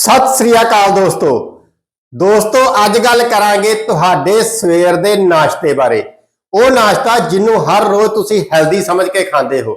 ਸਤਿ ਸ੍ਰੀ ਅਕਾਲ ਦੋਸਤੋ। ਦੋਸਤੋ, ਅੱਜ ਗੱਲ ਕਰਾਂਗੇ ਤੁਹਾਡੇ ਸਵੇਰ ਦੇ ਨਾਸ਼ਤੇ ਬਾਰੇ। ਉਹ ਨਾਸ਼ਤਾ ਜਿਹਨੂੰ ਹਰ ਰੋਜ਼ ਤੁਸੀਂ ਹੈਲਦੀ ਸਮਝ ਕੇ ਖਾਂਦੇ ਹੋ।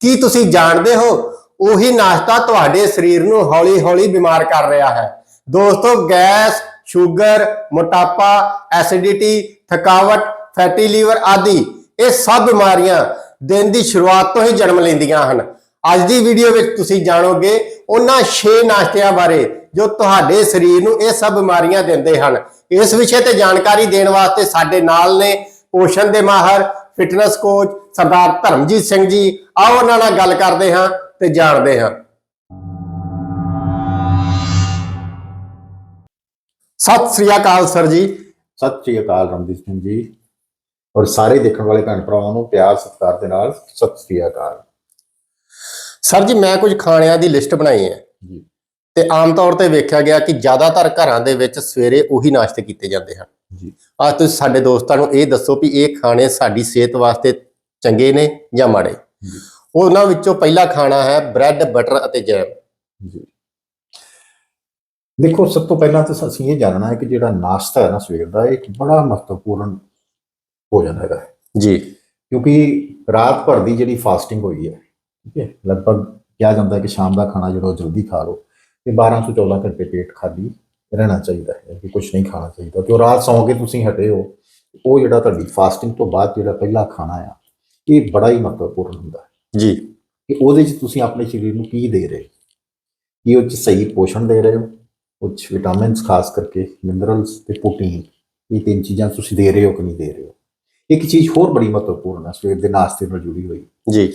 ਕੀ ਤੁਸੀਂ ਜਾਣਦੇ ਹੋ? ਉਹੀ ਨਾਸ਼ਤਾ ਤੁਹਾਡੇ ਸਰੀਰ ਨੂੰ ਹੌਲੀ-ਹੌਲੀ ਬਿਮਾਰ ਕਰ ਰਿਹਾ ਹੈ। ਦੋਸਤੋ, ਗੈਸ, ਸ਼ੂਗਰ, ਮੋਟਾਪਾ, ਐਸਿਡਿਟੀ, ਥਕਾਵਟ, ਫੈਟੀ ਲੀਵਰ ਆਦਿ, ਇਹ ਸਭ ਬਿਮਾਰੀਆਂ ਦਿਨ ਦੀ ਸ਼ੁਰੂਆਤ ਤੋਂ ਹੀ ਜਨਮ ਲੈਂਦੀਆਂ ਹਨ। ਅੱਜ ਦੀ ਵੀਡੀਓ ਵਿੱਚ ਤੁਸੀਂ ਜਾਣੋਗੇ ਉਹਨਾਂ 6 ਨਾਸ਼ਤਿਆਂ ਬਾਰੇ ਜੋ ਤੁਹਾਡੇ ਸਰੀਰ ਨੂੰ ਇਹ ਸਭ ਬਿਮਾਰੀਆਂ ਦਿੰਦੇ ਹਨ। ਇਸ ਵਿਸ਼ੇ ਤੇ ਜਾਣਕਾਰੀ ਦੇਣ ਵਾਸਤੇ ਸਾਡੇ ਨਾਲ ਨੇ ਪੋਸ਼ਣ ਦੇ ਮਾਹਰ ਫਿਟਨੈਸ ਕੋਚ ਸਰਦਾਰ ਧਰਮਜੀਤ ਸਿੰਘ ਜੀ। ਆਓ ਉਹਨਾਂ ਨਾਲ ਗੱਲ ਕਰਦੇ ਹਾਂ ਤੇ ਜਾਣਦੇ ਹਾਂ। ਸਤਿ ਸ੍ਰੀ ਅਕਾਲ ਸਰ ਜੀ। ਸਤਿ ਸ਼੍ਰੀ ਅਕਾਲ ਰਮਦੀਪ ਸਿੰਘ ਜੀ। ਔਰ ਸਾਰੇ ਦੇਖਣ ਵਾਲੇ ਭੈਣ ਭਰਾਵਾਂ ਨੂੰ ਪਿਆਰ, ਸਤਿਕਾਰ ਦੇ ਨਾਲ ਸਤਿ ਸ਼੍ਰੀ ਅਕਾਲ। ਸਰ ਜੀ ਮੈਂ ਕੁਝ ਖਾਣਿਆਂ ਦੀ ਲਿਸਟ ਬਣਾਈ ਹੈ। ਜੀ। ਤੇ ਆਮ ਤੌਰ ਤੇ ਵੇਖਿਆ ਗਿਆ ਕਿ ਜ਼ਿਆਦਾਤਰ ਘਰਾਂ ਦੇ ਵਿੱਚ ਸਵੇਰੇ ਉਹੀ ਨਾਸ਼ਤੇ ਕੀਤੇ ਜਾਂਦੇ ਹਨ। ਜੀ। ਅੱਜ ਤੁਸੀਂ ਸਾਡੇ ਦੋਸਤਾਂ ਨੂੰ ਇਹ ਦੱਸੋ ਵੀ ਇਹ ਖਾਣੇ ਸਾਡੀ ਸਿਹਤ ਵਾਸਤੇ ਚੰਗੇ ਨੇ ਜਾਂ ਮਾੜੇ? ਉਹਨਾਂ ਵਿੱਚੋਂ ਪਹਿਲਾ ਖਾਣਾ ਹੈ ਬ੍ਰੈਡ ਬਟਰ ਅਤੇ ਜੈਮ। ਜੀ। ਦੇਖੋ ਸਭ ਤੋਂ ਪਹਿਲਾਂ ਤਾਂ ਅਸੀਂ ਇਹ ਜਾਣਨਾ ਹੈ ਕਿ ਜਿਹੜਾ ਨਾਸ਼ਤਾ ਹੈ ਨਾ ਸਵੇਰ ਦਾ ਇਹ ਇੱਕ ਬੜਾ ਮਹੱਤਵਪੂਰਨ ਭੋਜਨ ਹੈਗਾ ਹੈ। ਜੀ। ਕਿਉਂਕਿ ਰਾਤ ਭਰ ਦੀ ਜਿਹੜੀ ਫਾਸਟਿੰਗ ਹੋਈ ਹੈ ਠੀਕ ਹੈ? ਲਗਭਗ ਕਿਹਾ ਜਾਂਦਾ ਹੈ ਕਿ ਸ਼ਾਮ ਦਾ ਖਾਣਾ ਜਿਹੜਾ ਜਲਦੀ ਖਾ ਲਓ। ਤੇ 12 ਤੋਂ 14 ਘੰਟੇ ਪੇਟ ਖਾਲੀ ਰਹਿਣਾ ਚਾਹੀਦਾ ਹੈ ਕਿ ਕੁਝ ਨਹੀਂ ਖਾਣਾ ਚਾਹੀਦਾ। ਤੇ ਉਹ ਰਾਤ ਸੌਂ ਕੇ ਤੁਸੀਂ ਹਟੇ ਹੋ ਉਹ ਜਿਹੜਾ ਤੁਹਾਡੀ ਫਾਸਟਿੰਗ ਤੋਂ ਬਾਅਦ ਜਿਹੜਾ ਪਹਿਲਾ ਖਾਣਾ ਆ ਇਹ ਬੜਾ ਹੀ ਮਹੱਤਵਪੂਰਨ ਹੁੰਦਾ ਹੈ। ਜੀ। ਕਿ ਉਹਦੇ 'ਚ ਤੁਸੀਂ ਆਪਣੇ ਸਰੀਰ ਨੂੰ ਕੀ ਦੇ ਰਹੇ ਹੋ? ਕੀ ਉਹ 'ਚ ਸਹੀ ਪੋਸ਼ਣ ਦੇ ਰਹੇ ਹੋ? ਉਹ 'ਚ ਵਿਟਾਮਿਨਸ ਖਾਸ ਕਰਕੇ ਮਿਨਰਲਸ ਤੇ ਪ੍ਰੋਟੀਨ ਇਹ ਤਿੰਨ ਚੀਜ਼ਾਂ ਤੁਸੀਂ ਦੇ ਰਹੇ ਹੋ ਕਿ ਨਹੀਂ ਦੇ ਰਹੇ ਹੋ? ਇੱਕ ਚੀਜ਼ ਹੋਰ ਬੜੀ ਮਹੱਤਵਪੂਰਨ ਹੈ ਸਵੇਰ ਦੇ ਨਾਸ਼ਤੇ ਨਾਲ ਜੁੜੀ ਹੋਈ। ਜੀ।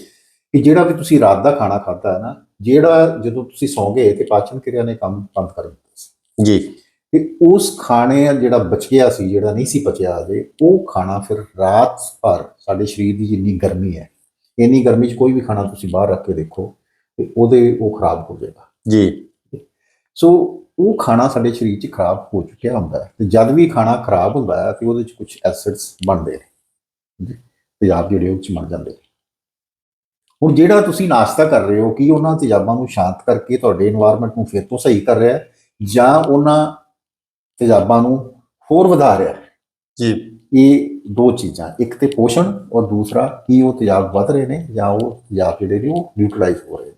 ਕਿ ਜਿਹੜਾ ਵੀ ਤੁਸੀਂ ਰਾਤ ਦਾ ਖਾਣਾ ਖਾਧਾ ਹੈ ਨਾ ਜਿਹੜਾ ਜਦੋਂ ਤੁਸੀਂ ਸੌਂ ਗਏ ਤੇ ਪਾਚਨ ਕਿਰਿਆ ਨੇ ਕੰਮ ਬੰਦ ਕਰ ਦਿੱਤਾ ਸੀ। ਜੀ। ਤੇ ਉਸ ਖਾਣੇ ਜਿਹੜਾ ਬਚ ਗਿਆ ਸੀ ਜਿਹੜਾ ਨਹੀਂ ਸੀ ਪਚਿਆ ਅਜੇ ਉਹ ਖਾਣਾ ਫਿਰ ਰਾਤ ਭਰ ਸਾਡੇ ਸਰੀਰ ਦੀ ਜਿੰਨੀ ਗਰਮੀ ਹੈ ਇੰਨੀ ਗਰਮੀ 'ਚ ਕੋਈ ਵੀ ਖਾਣਾ ਤੁਸੀਂ ਬਾਹਰ ਰੱਖ ਕੇ ਦੇਖੋ ਤੇ ਉਹਦੇ ਉਹ ਖਰਾਬ ਹੋ ਜਾਏਗਾ। ਜੀ। ਸੋ ਉਹ ਖਾਣਾ ਸਾਡੇ ਸਰੀਰ 'ਚ ਖਰਾਬ ਹੋ ਚੁੱਕਿਆ ਹੁੰਦਾ ਤੇ ਜਦ ਵੀ ਖਾਣਾ ਖਰਾਬ ਹੁੰਦਾ ਹੈ ਤੇ ਉਹਦੇ 'ਚ ਕੁਝ ਐਸਿਡਸ ਬਣਦੇ ਨੇ। ਜੀ, ਤੇਜ਼ਾਬ ਜਿਹੜੇ ਉਹ 'ਚ ਮਰ ਜਾਂਦੇ ਨੇ। ਹੁਣ ਜਿਹੜਾ ਤੁਸੀਂ ਨਾਸ਼ਤਾ ਕਰ ਰਹੇ ਹੋ ਕੀ ਉਹਨਾਂ ਤਜਾਬਾਂ ਨੂੰ ਸ਼ਾਂਤ ਕਰਕੇ ਤੁਹਾਡੇ এনवायरमेंट ਨੂੰ ਫਿਰ ਤੋਂ ਸਹੀ ਕਰ ਰਿਹਾ ਹੈ? ਜਾਂ ਉਹਨਾਂ ਤਜਾਬਾਂ ਨੂੰ ਹੋਰ ਵਧਾ ਰਿਹਾ ਹੈ? ਜੀ। ਇਹ ਦੋ ਚੀਜ਼ਾਂ ਇੱਕ ਤੇ ਪੋਸ਼ਣ ਔਰ ਦੂਸਰਾ ਕੀ ਉਹ ਤਜਾਬ ਵਧ ਰਹੇ ਨੇ ਜਾਂ ਉਹ ਤੇਜ਼ਾਬ ਜਿਹੜੇ ਨੇ ਉਹ ਨਿਊਟਰਲਾਈਜ਼ ਹੋ ਰਹੇ ਨੇ।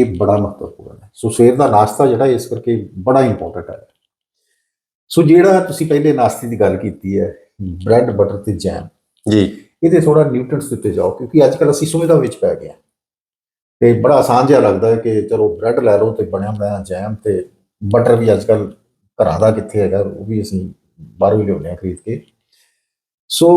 ਇਹ ਬੜਾ ਮਹੱਤਵਪੂਰਨ ਹੈ। ਸੋ ਸਵੇਰ ਦਾ ਨਾਸ਼ਤਾ ਜਿਹੜਾ ਇਸ ਕਰਕੇ ਬੜਾ ਇੰਪੋਰਟੈਂਟ ਹੈ। ਸੋ ਜਿਹੜਾ ਤੁਸੀਂ ਪਹਿਲੇ ਨਾਸ਼ਤੇ ਦੀ ਗੱਲ ਕੀਤੀ ਹੈ ਬ੍ਰੈਡ ਬਟਰ ਤੇ ਜੈਮ ਜੀ। ਇਹਦੇ ਥੋੜਾ ਨਿਊਟ੍ਰੀਐਂਟਸ ਦਿੱਤੇ ਜਾਓ ਕਿਉਂਕਿ ਅੱਜ ਕੱਲ ਅਸੀਂ ਸੁਵਿਧਾ ਵਿੱਚ ਪੈ ਗਏ ਹਾਂ। ਤੇ ਬੜਾ ਆਸਾਨ ਜਿਹਾ ਲੱਗਦਾ ਹੈ ਕਿ ਚਲੋ ਬ੍ਰੈਡ ਲੈ ਲਓ ਤੇ ਬਣਿਆ ਬਣਾਇਆ ਜੈਮ ਤੇ ਬਟਰ ਵੀ ਅੱਜ ਕੱਲ ਘਰਾਂ ਦਾ ਕਿੱਥੇ ਹੈਗਾ ਉਹ ਵੀ ਅਸੀਂ ਬਾਹਰੋਂ ਹੀ ਲਿਆਉਂਦੇ ਹਾਂ ਖਰੀਦ ਕੇ। ਸੋ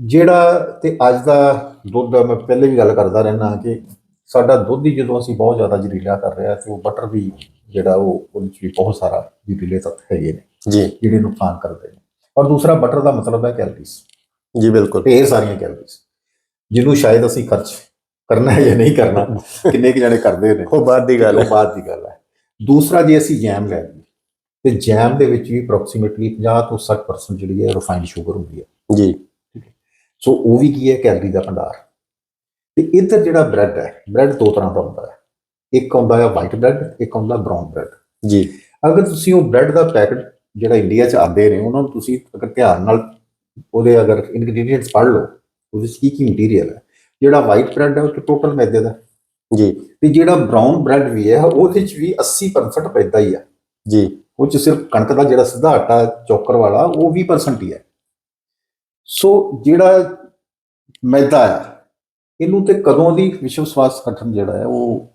ਜਿਹੜਾ ਤੇ ਅੱਜ ਦਾ ਦੁੱਧ ਮੈਂ ਪਹਿਲੇ ਵੀ ਗੱਲ ਕਰਦਾ ਰਹਿਣਾ ਕਿ ਸਾਡਾ ਦੁੱਧ ਹੀ ਜਦੋਂ ਅਸੀਂ ਬਹੁਤ ਜ਼ਿਆਦਾ ਜ਼ਹਿਰੀਲਾ ਕਰ ਰਿਹਾ ਤੇ ਉਹ ਬਟਰ ਵੀ ਜਿਹੜਾ ਉਹ ਉਹਦੇ ਵਿੱਚ ਵੀ ਬਹੁਤ ਸਾਰਾ ਜ਼ਹਿਰੀਲੇ ਤੱਤ ਹੈਗੇ ਨੇ ਜੀ। ਜਿਹੜੇ ਨੁਕਸਾਨ ਕਰਦੇ ਨੇ। ਔਰ ਦੂਸਰਾ ਬਟਰ ਦਾ ਮਤਲਬ ਹੈ ਕੈਲਰੀਜ਼ ਜੀ ਬਿਲਕੁਲ। ਢੇਰ ਸਾਰੀਆਂ ਕੈਲਰੀਜ਼ ਜਿਹਨੂੰ ਸ਼ਾਇਦ ਅਸੀਂ ਖਰਚ ਕਰਨਾ ਹੈ ਜਾਂ ਨਹੀਂ ਕਰਨਾ ਕਿੰਨੇ ਕੁ ਜਣੇ ਕਰਦੇ ਨੇ। ਉਹ ਬਾਅਦ ਦੀ ਗੱਲ ਹੈ। ਬਾਅਦ ਦੀ ਗੱਲ ਹੈ। ਦੂਸਰਾ ਜੇ ਅਸੀਂ ਜੈਮ ਲੈ ਲਈਏ ਤੇ ਜੈਮ ਦੇ ਵਿੱਚ ਵੀ ਅਪਰੋਕਸੀਮੇਟਲੀ 50 ਤੋਂ 60% ਜਿਹੜੀ ਹੈ ਰਿਫਾਈਨਡ ਸ਼ੂਗਰ ਹੁੰਦੀ ਹੈ। ਜੀ। ਸੋ ਉਹ ਵੀ ਕੀ ਹੈ? ਕੈਲਰੀ ਦਾ ਭੰਡਾਰ। ਤੇ ਇੱਧਰ ਜਿਹੜਾ ਬ੍ਰੈਡ ਹੈ ਬ੍ਰੈਡ ਦੋ ਤਰ੍ਹਾਂ ਦਾ ਹੁੰਦਾ ਹੈ। ਇੱਕ ਹੁੰਦਾ ਹੈ ਵਾਈਟ ਬ੍ਰੈਡ ਇੱਕ ਹੁੰਦਾ ਬ੍ਰਾਊਨ ਬ੍ਰੈਡ ਜੀ। ਅਗਰ ਤੁਸੀਂ ਉਹ ਬ੍ਰੈਡ ਦਾ ਪੈਕਟ ਜਿਹੜਾ ਇੰਡੀਆ 'ਚ ਆਉਂਦੇ ਨੇ ਉਹਨਾਂ ਨੂੰ ਤੁਸੀਂ ਅਗਰ ਧਿਆਨ ਨਾਲ ਉਹਦੇ ਅਗਰ ਇਨਗਰੀਡੀਐਂਟਸ ਪੜ੍ਹ ਲਓ ਉਹਦੇ 'ਚ ਕੀ ਕੀ ਮਟੀਰੀਅਲ ਹੈ। ਜਿਹੜਾ ਵਾਈਟ ਬ੍ਰੈਡ ਹੈ ਉਹ ਟੋਟਲ ਮੈਦੇ ਦਾ। ਜੀ। ਤੇ ਜਿਹੜਾ ਬ੍ਰਾਊਨ ਬ੍ਰੈਡ ਵੀ ਹੈ ਉਹਦੇ 'ਚ ਵੀ 80% ਮੈਦਾ ਹੀ ਹੈ ਜੀ। ਉਹ 'ਚ ਸਿਰਫ ਕਣਕ ਦਾ ਜਿਹੜਾ ਸਿੱਧਾ ਆਟਾ ਚੋਕਰ ਵਾਲਾ ਉਹ 20% ਹੀ ਹੈ। ਸੋ ਜਿਹੜਾ ਮੈਦਾ ਹੈ ਇਹਨੂੰ ਤੇ ਕਦੋਂ ਦੀ ਵਿਸ਼ਵ ਸਵਾਸਥ ਸੰਗਠਨ ਜਿਹੜਾ ਹੈ ਉਹ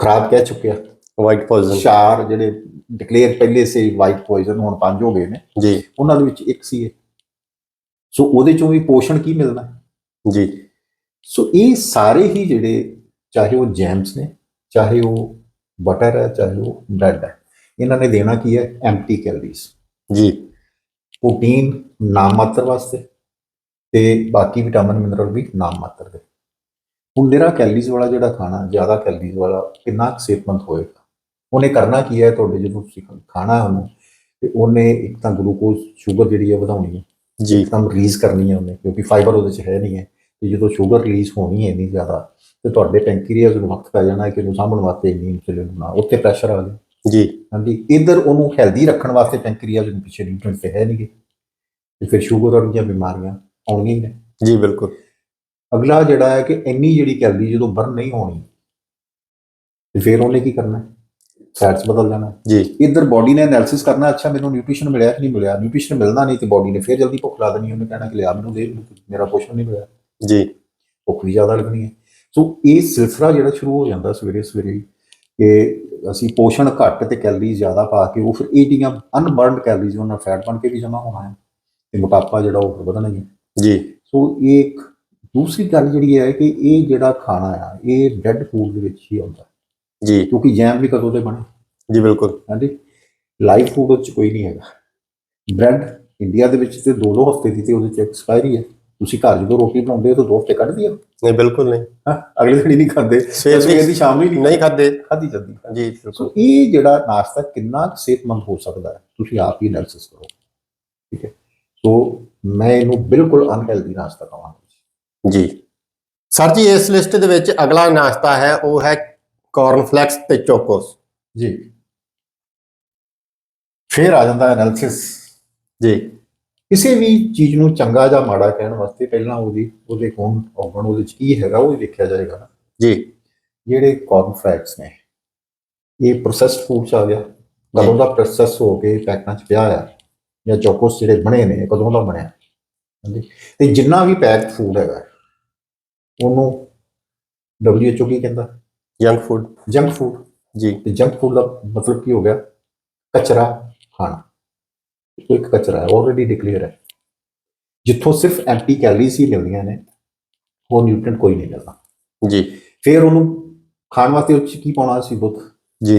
ਖਰਾਬ ਕਹਿ ਚੁੱਕਿਆ। ਵਾਈਟ ਪੋਇਜ਼ਨ ਚਾਰ ਜਿਹੜੇ ਡਿਕਲੇਅਰ ਪਹਿਲੇ ਸੇ ਵਾਈਟ ਪੋਇਜ਼ਨ ਹੁਣ ਪੰਜ ਹੋ ਗਏ ਨੇ। ਜੀ। ਉਹਨਾਂ ਦੇ ਵਿੱਚ ਇੱਕ ਸੀ ਇਹ। ਸੋ ਉਹਦੇ ਚੋਂ ਵੀ ਪੋਸ਼ਣ ਕੀ ਮਿਲਣਾ? ਜੀ। ਸੋ ਇਹ ਸਾਰੇ ਹੀ ਜਿਹੜੇ ਚਾਹੇ ਉਹ ਜੈਮਸ ਨੇ ਚਾਹੇ ਉਹ ਬਟਰ ਹੈ ਚਾਹੇ ਉਹ ਬ੍ਰੈਡ ਹੈ ਇਹਨਾਂ ਨੇ ਦੇਣਾ ਕੀ ਹੈ? ਐਮਟੀ ਕੈਲਰੀਜ਼ ਜੀ। ਪ੍ਰੋਟੀਨ ਨਾਮ ਮਾਤਰ ਵਾਸਤੇ ਤੇ ਬਾਕੀ ਵਿਟਾਮਿਨ ਮਿਨਰਲ ਵੀ ਨਾਮ ਮਾਤਰ ਦੇ। ਹੁਣ ਨਿਰਾ ਕੈਲਰੀਜ਼ ਵਾਲਾ ਜਿਹੜਾ ਖਾਣਾ ਜ਼ਿਆਦਾ ਕੈਲਰੀਜ਼ ਵਾਲਾ ਕਿੰਨਾ ਸਿਹਤਮੰਦ ਹੋਏਗਾ? ਉਹਨੇ ਕਰਨਾ ਕੀ ਹੈ? ਤੁਹਾਡੇ ਜਦੋਂ ਤੁਸੀਂ ਖਾਣਾ ਹੈ ਉਹਨੂੰ ਤੇ ਉਹਨੇ ਇੱਕ ਤਾਂ ਗਲੂਕੋਜ਼ ਸ਼ੂਗਰ ਜਿਹੜੀ ਹੈ ਵਧਾਉਣੀ ਹੈ। ਜੀ। ਇੱਕਦਮ ਰਿਲੀਜ਼ ਕਰਨੀ ਹੈ ਉਹਨੇ ਕਿਉਂਕਿ ਫਾਈਬਰ ਉਹਦੇ ਚ ਹੈ ਨਹੀਂ ਹੈ। ਤੇ ਜਦੋਂ ਸ਼ੂਗਰ ਰਿਲੀਜ਼ ਹੋਣੀ ਹੈ ਨਹੀਂ ਜ਼ਿਆਦਾ ਤੇ ਤੁਹਾਡੇ ਪੈਂਕਰੀਆਸ ਨੂੰ ਵਕਤ ਪੈ ਜਾਣਾ ਹੈ ਕਿ ਇਹਨੂੰ ਸਾਂਭਣ ਵਾਸਤੇ ਇੰਨੀ ਇਨਸੂਲਿਨ ਬਣਾ ਉੱਥੇ ਪ੍ਰੈਸ਼ਰ ਆ ਗਿਆ। ਜੀ। ਹਾਂਜੀ ਇਧਰ ਉਹਨੂੰ ਹੈਲਦੀ ਰੱਖਣ ਵਾਸਤੇ ਪੈਂਕਰੀਆਸ ਨੂੰ ਪਿੱਛੇ ਨਿਊਟ੍ਰੀਐਂਟ ਤੇ ਹੈ ਨਹੀਂਗੇ ਤੇ ਫਿਰ ਸ਼ੂਗਰ ਵਰਗੀਆਂ ਬਿਮਾਰੀਆਂ ਆਉਣਗੀਆਂ ਹੀ ਨੇ। ਜੀ ਬਿਲਕੁਲ। ਅਗਲਾ ਜਿਹੜਾ ਹੈ ਕਿ ਇੰਨੀ ਜਿਹੜੀ ਕੈਲਰੀ ਜਦੋਂ ਬਰਨ ਨਹੀਂ ਹੋਣੀ ਤੇ ਫਿਰ ਉਹਨੇ ਕੀ ਕਰਨਾ ਫੈਟਸ ਬਦਲ ਜਾਣਾ। ਜੀ। ਇਧਰ ਬਾਡੀ ਨੇ ਐਨਾਲਿਸਿਸ ਕਰਨਾ ਅੱਛਾ ਮੈਨੂੰ ਨਿਊਟ੍ਰੀਸ਼ਨ ਮਿਲਿਆ ਕਿ ਨਹੀਂ ਮਿਲਿਆ? ਨਿਊਟ੍ਰੀਸ਼ਨ ਮਿਲਣਾ ਨਹੀਂ ਤੇ ਬਾਡੀ ਨੇ ਫਿਰ ਜਲਦੀ ਭੁੱਖ ਲਾ ਦੇਣੀ ਉਹਨੇ ਕਹਿਣਾ ਕਿ ਲਿਆ ਮੈਨੂੰ ਦੇ ਮੇਰਾ ਪੋਸ਼ਣ ਨਹੀਂ ਮਿਲਿਆ। ਜੀ। ਭੁੱਖ ਵੀ ਜ਼ਿਆਦਾ ਲੱਗਣੀ ਹੈ। ਸੋ ਇਹ ਸਿਲਸਿਲਾ ਜਿਹੜਾ ਸ਼ੁਰੂ ਹੋ ਜਾਂਦਾ ਸਵੇਰੇ ਸਵੇਰੇ ਕਿ ਅਸੀਂ ਪੋਸ਼ਣ ਘੱਟ ਤੇ ਕੈਲਰੀ ਜ਼ਿਆਦਾ ਪਾ ਕੇ ਉਹ ਫਿਰ ਇਹ ਜਿਹੜੀਆਂ ਅਨਬਰਨਡ ਕੈਲਰੀਜ਼ ਉਹਨਾਂ ਫੈਟ ਬਣ ਕੇ ਵੀ ਜਮਾ ਹੋਣਾ ਹੈ ਤੇ ਮੋਟਾਪਾ ਜਿਹੜਾ ਉਹ ਵਧਣਾ ਹੀ ਹੈ। ਜੀ। ਸੋ ਇਹ ਇੱਕ ਦੂਸਰੀ ਗੱਲ ਜਿਹੜੀ ਹੈ ਕਿ ਇਹ ਜਿਹੜਾ ਖਾਣਾ ਆ ਇਹ ਡੈਡ ਫੂਡ ਦੇ ਵਿੱਚ ਹੀ ਆਉਂਦਾ। ਜੀ। ਕਿਉਂਕਿ ਜੈਮ ਵੀ ਕਦੋਂ ਦੇ ਬਣੇ? ਜੀ ਬਿਲਕੁਲ। ਹਾਂਜੀ। ਲਾਈਵ ਫੂਡ ਵਿੱਚ ਕੋਈ ਨਹੀਂ ਹੈਗਾ। ਬ੍ਰੈਡ ਇੰਡੀਆ ਦੇ ਵਿੱਚ ਤੇ ਦੋ ਦੋ ਹਫ਼ਤੇ ਦੀ ਤੇ ਉਹਦੇ ਚ ਐਕਸਪਾਇਰੀ ਹੈ। ਤੁਸੀਂ ਘਰ ਜਦੋਂ ਰੋਟੀ ਬਣਾਉਂਦੇ ਹੋ ਤਾਂ ਦੋ ਹਫ਼ਤੇ ਕੱਢ ਦਿਓ ਨਹੀਂ ਬਿਲਕੁਲ ਨਹੀਂ। ਹਾਂ ਅਗਲੇ ਦਿਨ ਹੀ ਨਹੀਂ ਖਾਂਦੇ। ਸਵੇਰ ਦੀ ਸ਼ਾਮ ਨੂੰ ਹੀ ਨਹੀਂ ਖਾਦੇ। ਖਾਧੀ ਜਾਂਦੀ। ਜੀ ਸੋ ਬਿਲਕੁਲ ਇਹ ਜਿਹੜਾ ਨਾਸ਼ਤਾ ਕਿੰਨਾ ਸਿਹਤਮੰਦ ਹੋ ਸਕਦਾ ਹੈ ਤੁਸੀਂ ਆਪ ਹੀ ਐਨਾਲਿਸਿਸ ਕਰੋ। ਠੀਕ ਹੈ। ਸੋ ਮੈਂ ਇਹਨੂੰ ਬਿਲਕੁਲ ਅਨਹੈਲਦੀ ਨਾਸ਼ਤਾ ਕਹਾਂਗਾ। ਜੀ। ਸਰ ਜੀ ਇਸ ਲਿਸਟ ਦੇ ਵਿੱਚ ਅਗਲਾ ਨਾਸ਼ਤਾ ਹੈ ਉਹ ਹੈ ਕਾਰਨ ਫਲੈਕਸ ਤੇ ਚੋਕੋਸ ਜੀ। ਫਿਰ ਆ ਜਾਂਦਾ ਐਨਾਲਿਸਿਸ ਜੀ। ਕਿਸੇ ਵੀ ਚੀਜ਼ ਨੂੰ ਚੰਗਾ ਜਾਂ ਮਾੜਾ ਕਹਿਣ ਵਾਸਤੇ ਪਹਿਲਾਂ ਉਹਦੀ ਉਹਦੇ ਗੁਣ ਔਗਣ ਉਹਦੇ ਚ ਕੀ ਹੈਗਾ ਉਹ ਹੀ ਦੇਖਿਆ ਜਾਏਗਾ ਜੀ। ਜਿਹੜੇ ਕਾਰਨ ਫੈਟਸ ਨੇ ਇਹ ਪ੍ਰੋਸੈਸਡ ਫੂਡ ਚ ਆ ਗਿਆ। ਕਦੋਂ ਦਾ ਪ੍ਰੋਸੈਸ ਹੋ ਕੇ ਪੈਕਾਂ ਚ ਪਿਆ ਆ ਜਾਂ ਚੋਕੋਸ ਜਿਹੜੇ ਬਣੇ ਨੇ ਕਦੋਂ ਦਾ ਬਣਿਆ। ਹਾਂਜੀ। ਤੇ ਜਿੰਨਾ ਵੀ ਪੈਕਡ ਫੂਡ ਹੈਗਾ ਉਹਨੂੰ WHO ਕੀ ਕਹਿੰਦਾ? ਜੰਕ ਫੂਡ ਜੰਕ ਫੂਡ ਜੀ। ਤੇ ਜੰਕ ਫੂਡ ਦਾ ਮਤਲਬ ਕੀ ਹੋ ਗਿਆ? ਕਚਰਾ ਖਾਣਾ। ਇੱਕ ਕਚਰਾ ਹੈ ਆਲਰੇਡੀ ਡਿਕਲੇਅਰ ਹੈ। ਜਿੱਥੋਂ ਸਿਰਫ ਐਂਟੀ ਕੈਲਰੀਜ਼ ਹੀ ਮਿਲਦੀਆਂ ਨੇ ਉਹ ਨਿਊਟ੍ਰੀਐਂਟ ਕੋਈ ਨਹੀਂ ਮਿਲਦਾ। ਜੀ। ਫਿਰ ਉਹਨੂੰ ਖਾਣ ਵਾਸਤੇ ਉਹ 'ਚ ਕੀ ਪਾਉਣਾ ਸੀ ਦੁੱਧ? ਜੀ।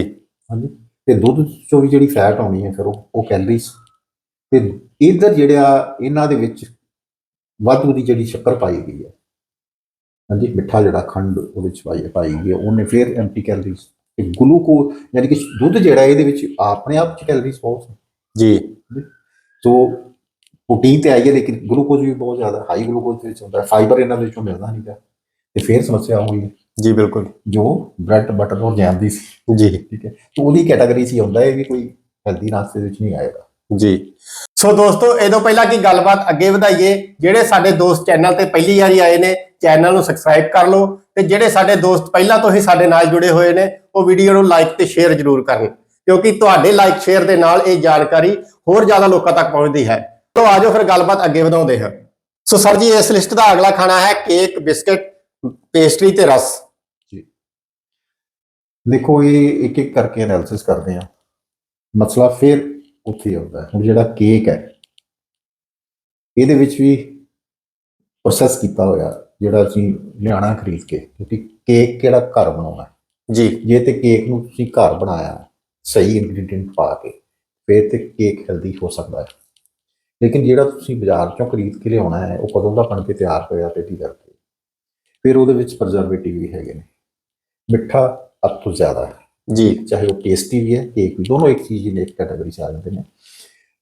ਹਾਂਜੀ। ਤੇ ਦੁੱਧ ਚੋਂ ਵੀ ਜਿਹੜੀ ਫੈਟ ਆਉਣੀ ਹੈ ਫਿਰ ਉਹ ਉਹ ਕੈਲਰੀਜ਼ ਤੇ ਇਧਰ ਜਿਹੜਾ ਇਹਨਾਂ ਦੇ ਵਿੱਚ ਵਾਧੂ ਦੀ ਜਿਹੜੀ ਸ਼ੱਕਰ ਪਾਈ ਗਈ ਹੈ ਹਾਂਜੀ ਮਿੱਠਾ ਜਿਹੜਾ ਖੰਡ ਉਹਦੇ ਵਿੱਚ ਪਾਈ ਪਾਈ ਗਈ ਹੈ। ਉਹਨੇ ਫਿਰ ਐਂਟੀ ਕੈਲਰੀਜ਼ ਤੇ ਗਲੂਕੋ ਯਾਨੀ ਕਿ ਦੁੱਧ ਜਿਹੜਾ ਇਹਦੇ ਵਿੱਚ ਆਪਣੇ ਆਪ ਚ ਕੈਲਰੀਜ਼ ਬਹੁਤ ਨੇ। ਜੀ। ਸੋ ਪ੍ਰੋਟੀਨ ਤੇ ਆਈ ਹੈ ਲੇਕਿਨ ਗਲੂਕੋਜ਼ ਵੀ ਬਹੁਤ ਜ਼ਿਆਦਾ ਹਾਈ ਗਲੂਕੋਜ਼ ਦੇ ਵਿੱਚ ਹੁੰਦਾ ਹੈ। ਫਾਈਬਰ ਇਹਨਾਂ ਦੇ ਵਿੱਚੋਂ ਮਿਲਦਾ ਨਹੀਂਗਾ ਤੇ ਫਿਰ ਸਮੱਸਿਆ ਹੋਈ ਹੈ। ਜੀ ਬਿਲਕੁਲ। ਜੋ ਬ੍ਰੈਡ ਬਟਰ ਔਰ ਜੈਮ ਦੀ ਸੀ। ਜੀ। ਠੀਕ ਹੈ। ਤੇ ਉਹਦੀ ਕੈਟਾਗਰੀ 'ਚ ਹੀ ਆਉਂਦਾ ਹੈ ਇਹ ਵੀ ਕੋਈ ਹੈਲਦੀ ਨਾਸ਼ਤੇ ਦੇ ਵਿੱਚ ਨਹੀਂ ਆਏਗਾ। ਜੀ। ਸੋ ਦੋਸਤੋ ਇਹ ਤੋਂ ਪਹਿਲਾਂ ਕਿ ਗੱਲਬਾਤ ਅੱਗੇ ਵਧਾਈਏ? ਜਿਹੜੇ ਸਾਡੇ ਦੋਸਤ ਚੈਨਲ ਤੇ ਪਹਿਲੀ ਵਾਰੀ ਆਏ ਨੇ ਚੈਨਲ ਨੂੰ ਸਬਸਕ੍ਰਾਈਬ ਕਰ ਲਓ ਤੇ ਜਿਹੜੇ ਸਾਡੇ ਦੋਸਤ ਪਹਿਲਾਂ ਤੋਂ ਹੀ ਸਾਡੇ ਨਾਲ ਜੁੜੇ ਹੋਏ ਨੇ, ਉਹ ਵੀਡੀਓ ਨੂੰ ਲਾਈਕ ਤੇ ਸ਼ੇਅਰ ਜ਼ਰੂਰ ਕਰਨ, ਕਿਉਂਕਿ ਤੁਹਾਡੇ ਲਾਈਕ ਸ਼ੇਅਰ ਦੇ ਨਾਲ ਇਹ ਜਾਣਕਾਰੀ ਹੋਰ ਜ਼ਿਆਦਾ ਲੋਕਾਂ ਤੱਕ ਪਹੁੰਚਦੀ ਹੈ। ਤੋਂ ਆਜੋ ਫਿਰ ਗੱਲਬਾਤ ਅੱਗੇ ਵਧਾਉਂਦੇ ਹਾਂ। ਸੋ ਸਰ ਜੀ, ਇਸ ਲਿਸਟ ਦਾ ਅਗਲਾ ਖਾਣਾ ਹੈ ਕੇਕ ਬਿਸਕਟ ਪੇਸਟਰੀ ਤੇ ਰਸ। ਦੇਖੋ, ਇਹ ਇੱਕ ਇੱਕ ਕਰਕੇ ਐਨਾਲਿਸਿਸ ਕਰਦੇ ਆ ਮਸਲਾ ਫਿਰ ਉੱਥੇ ਆਉਂਦਾ ਹੈ। ਹੁਣ ਜਿਹੜਾ ਕੇਕ ਹੈ, ਇਹਦੇ ਵਿੱਚ ਵੀ ਪ੍ਰੋਸੈਸ ਕੀਤਾ ਹੋਇਆ। ਜਿਹੜਾ ਅਸੀਂ ਲਿਆਣਾ ਖਰੀਦ ਕੇ ਕਿਉਂਕਿ ਕੇਕ ਕਿਹੜਾ ਘਰ ਬਣਾਉਣਾ। ਜੀ। ਜੇ ਤੇ ਕੇਕ ਨੂੰ ਤੁਸੀਂ ਘਰ ਬਣਾਇਆ ਸਹੀ ਇੰਗਰੀਡੀਐਂਟ ਪਾ ਕੇ ਫਿਰ ਤੇ ਕੇਕ ਹੈਲਦੀ ਹੋ ਸਕਦਾ ਹੈ। ਲੇਕਿਨ ਜਿਹੜਾ ਤੁਸੀਂ ਬਾਜ਼ਾਰ ਚੋਂ ਖਰੀਦ ਕੇ ਲਿਆਉਣਾ ਹੈ ਉਹ ਕਦੋਂ ਦਾ ਬਣ ਕੇ ਤਿਆਰ ਹੋਇਆ ਪੇਟੀ ਕਰਕੇ ਫਿਰ ਉਹਦੇ ਵਿੱਚ ਪ੍ਰਜ਼ਰਵੇਟਿਵ ਵੀ ਹੈਗੇ ਨੇ। ਮਿੱਠਾ ਅੱਧ ਤੋਂ ਜ਼ਿਆਦਾ ਹੈ। ਜੀ। ਚਾਹੇ ਉਹ ਟੇਸਟੀ ਵੀ ਹੈ ਕੇਕ ਵੀ ਦੋਨੋਂ ਇੱਕ ਚੀਜ਼ ਹੀ ਨੇ ਇੱਕ ਕੈਟਾਗਰੀ 'ਚ ਆ ਜਾਂਦੇ ਨੇ।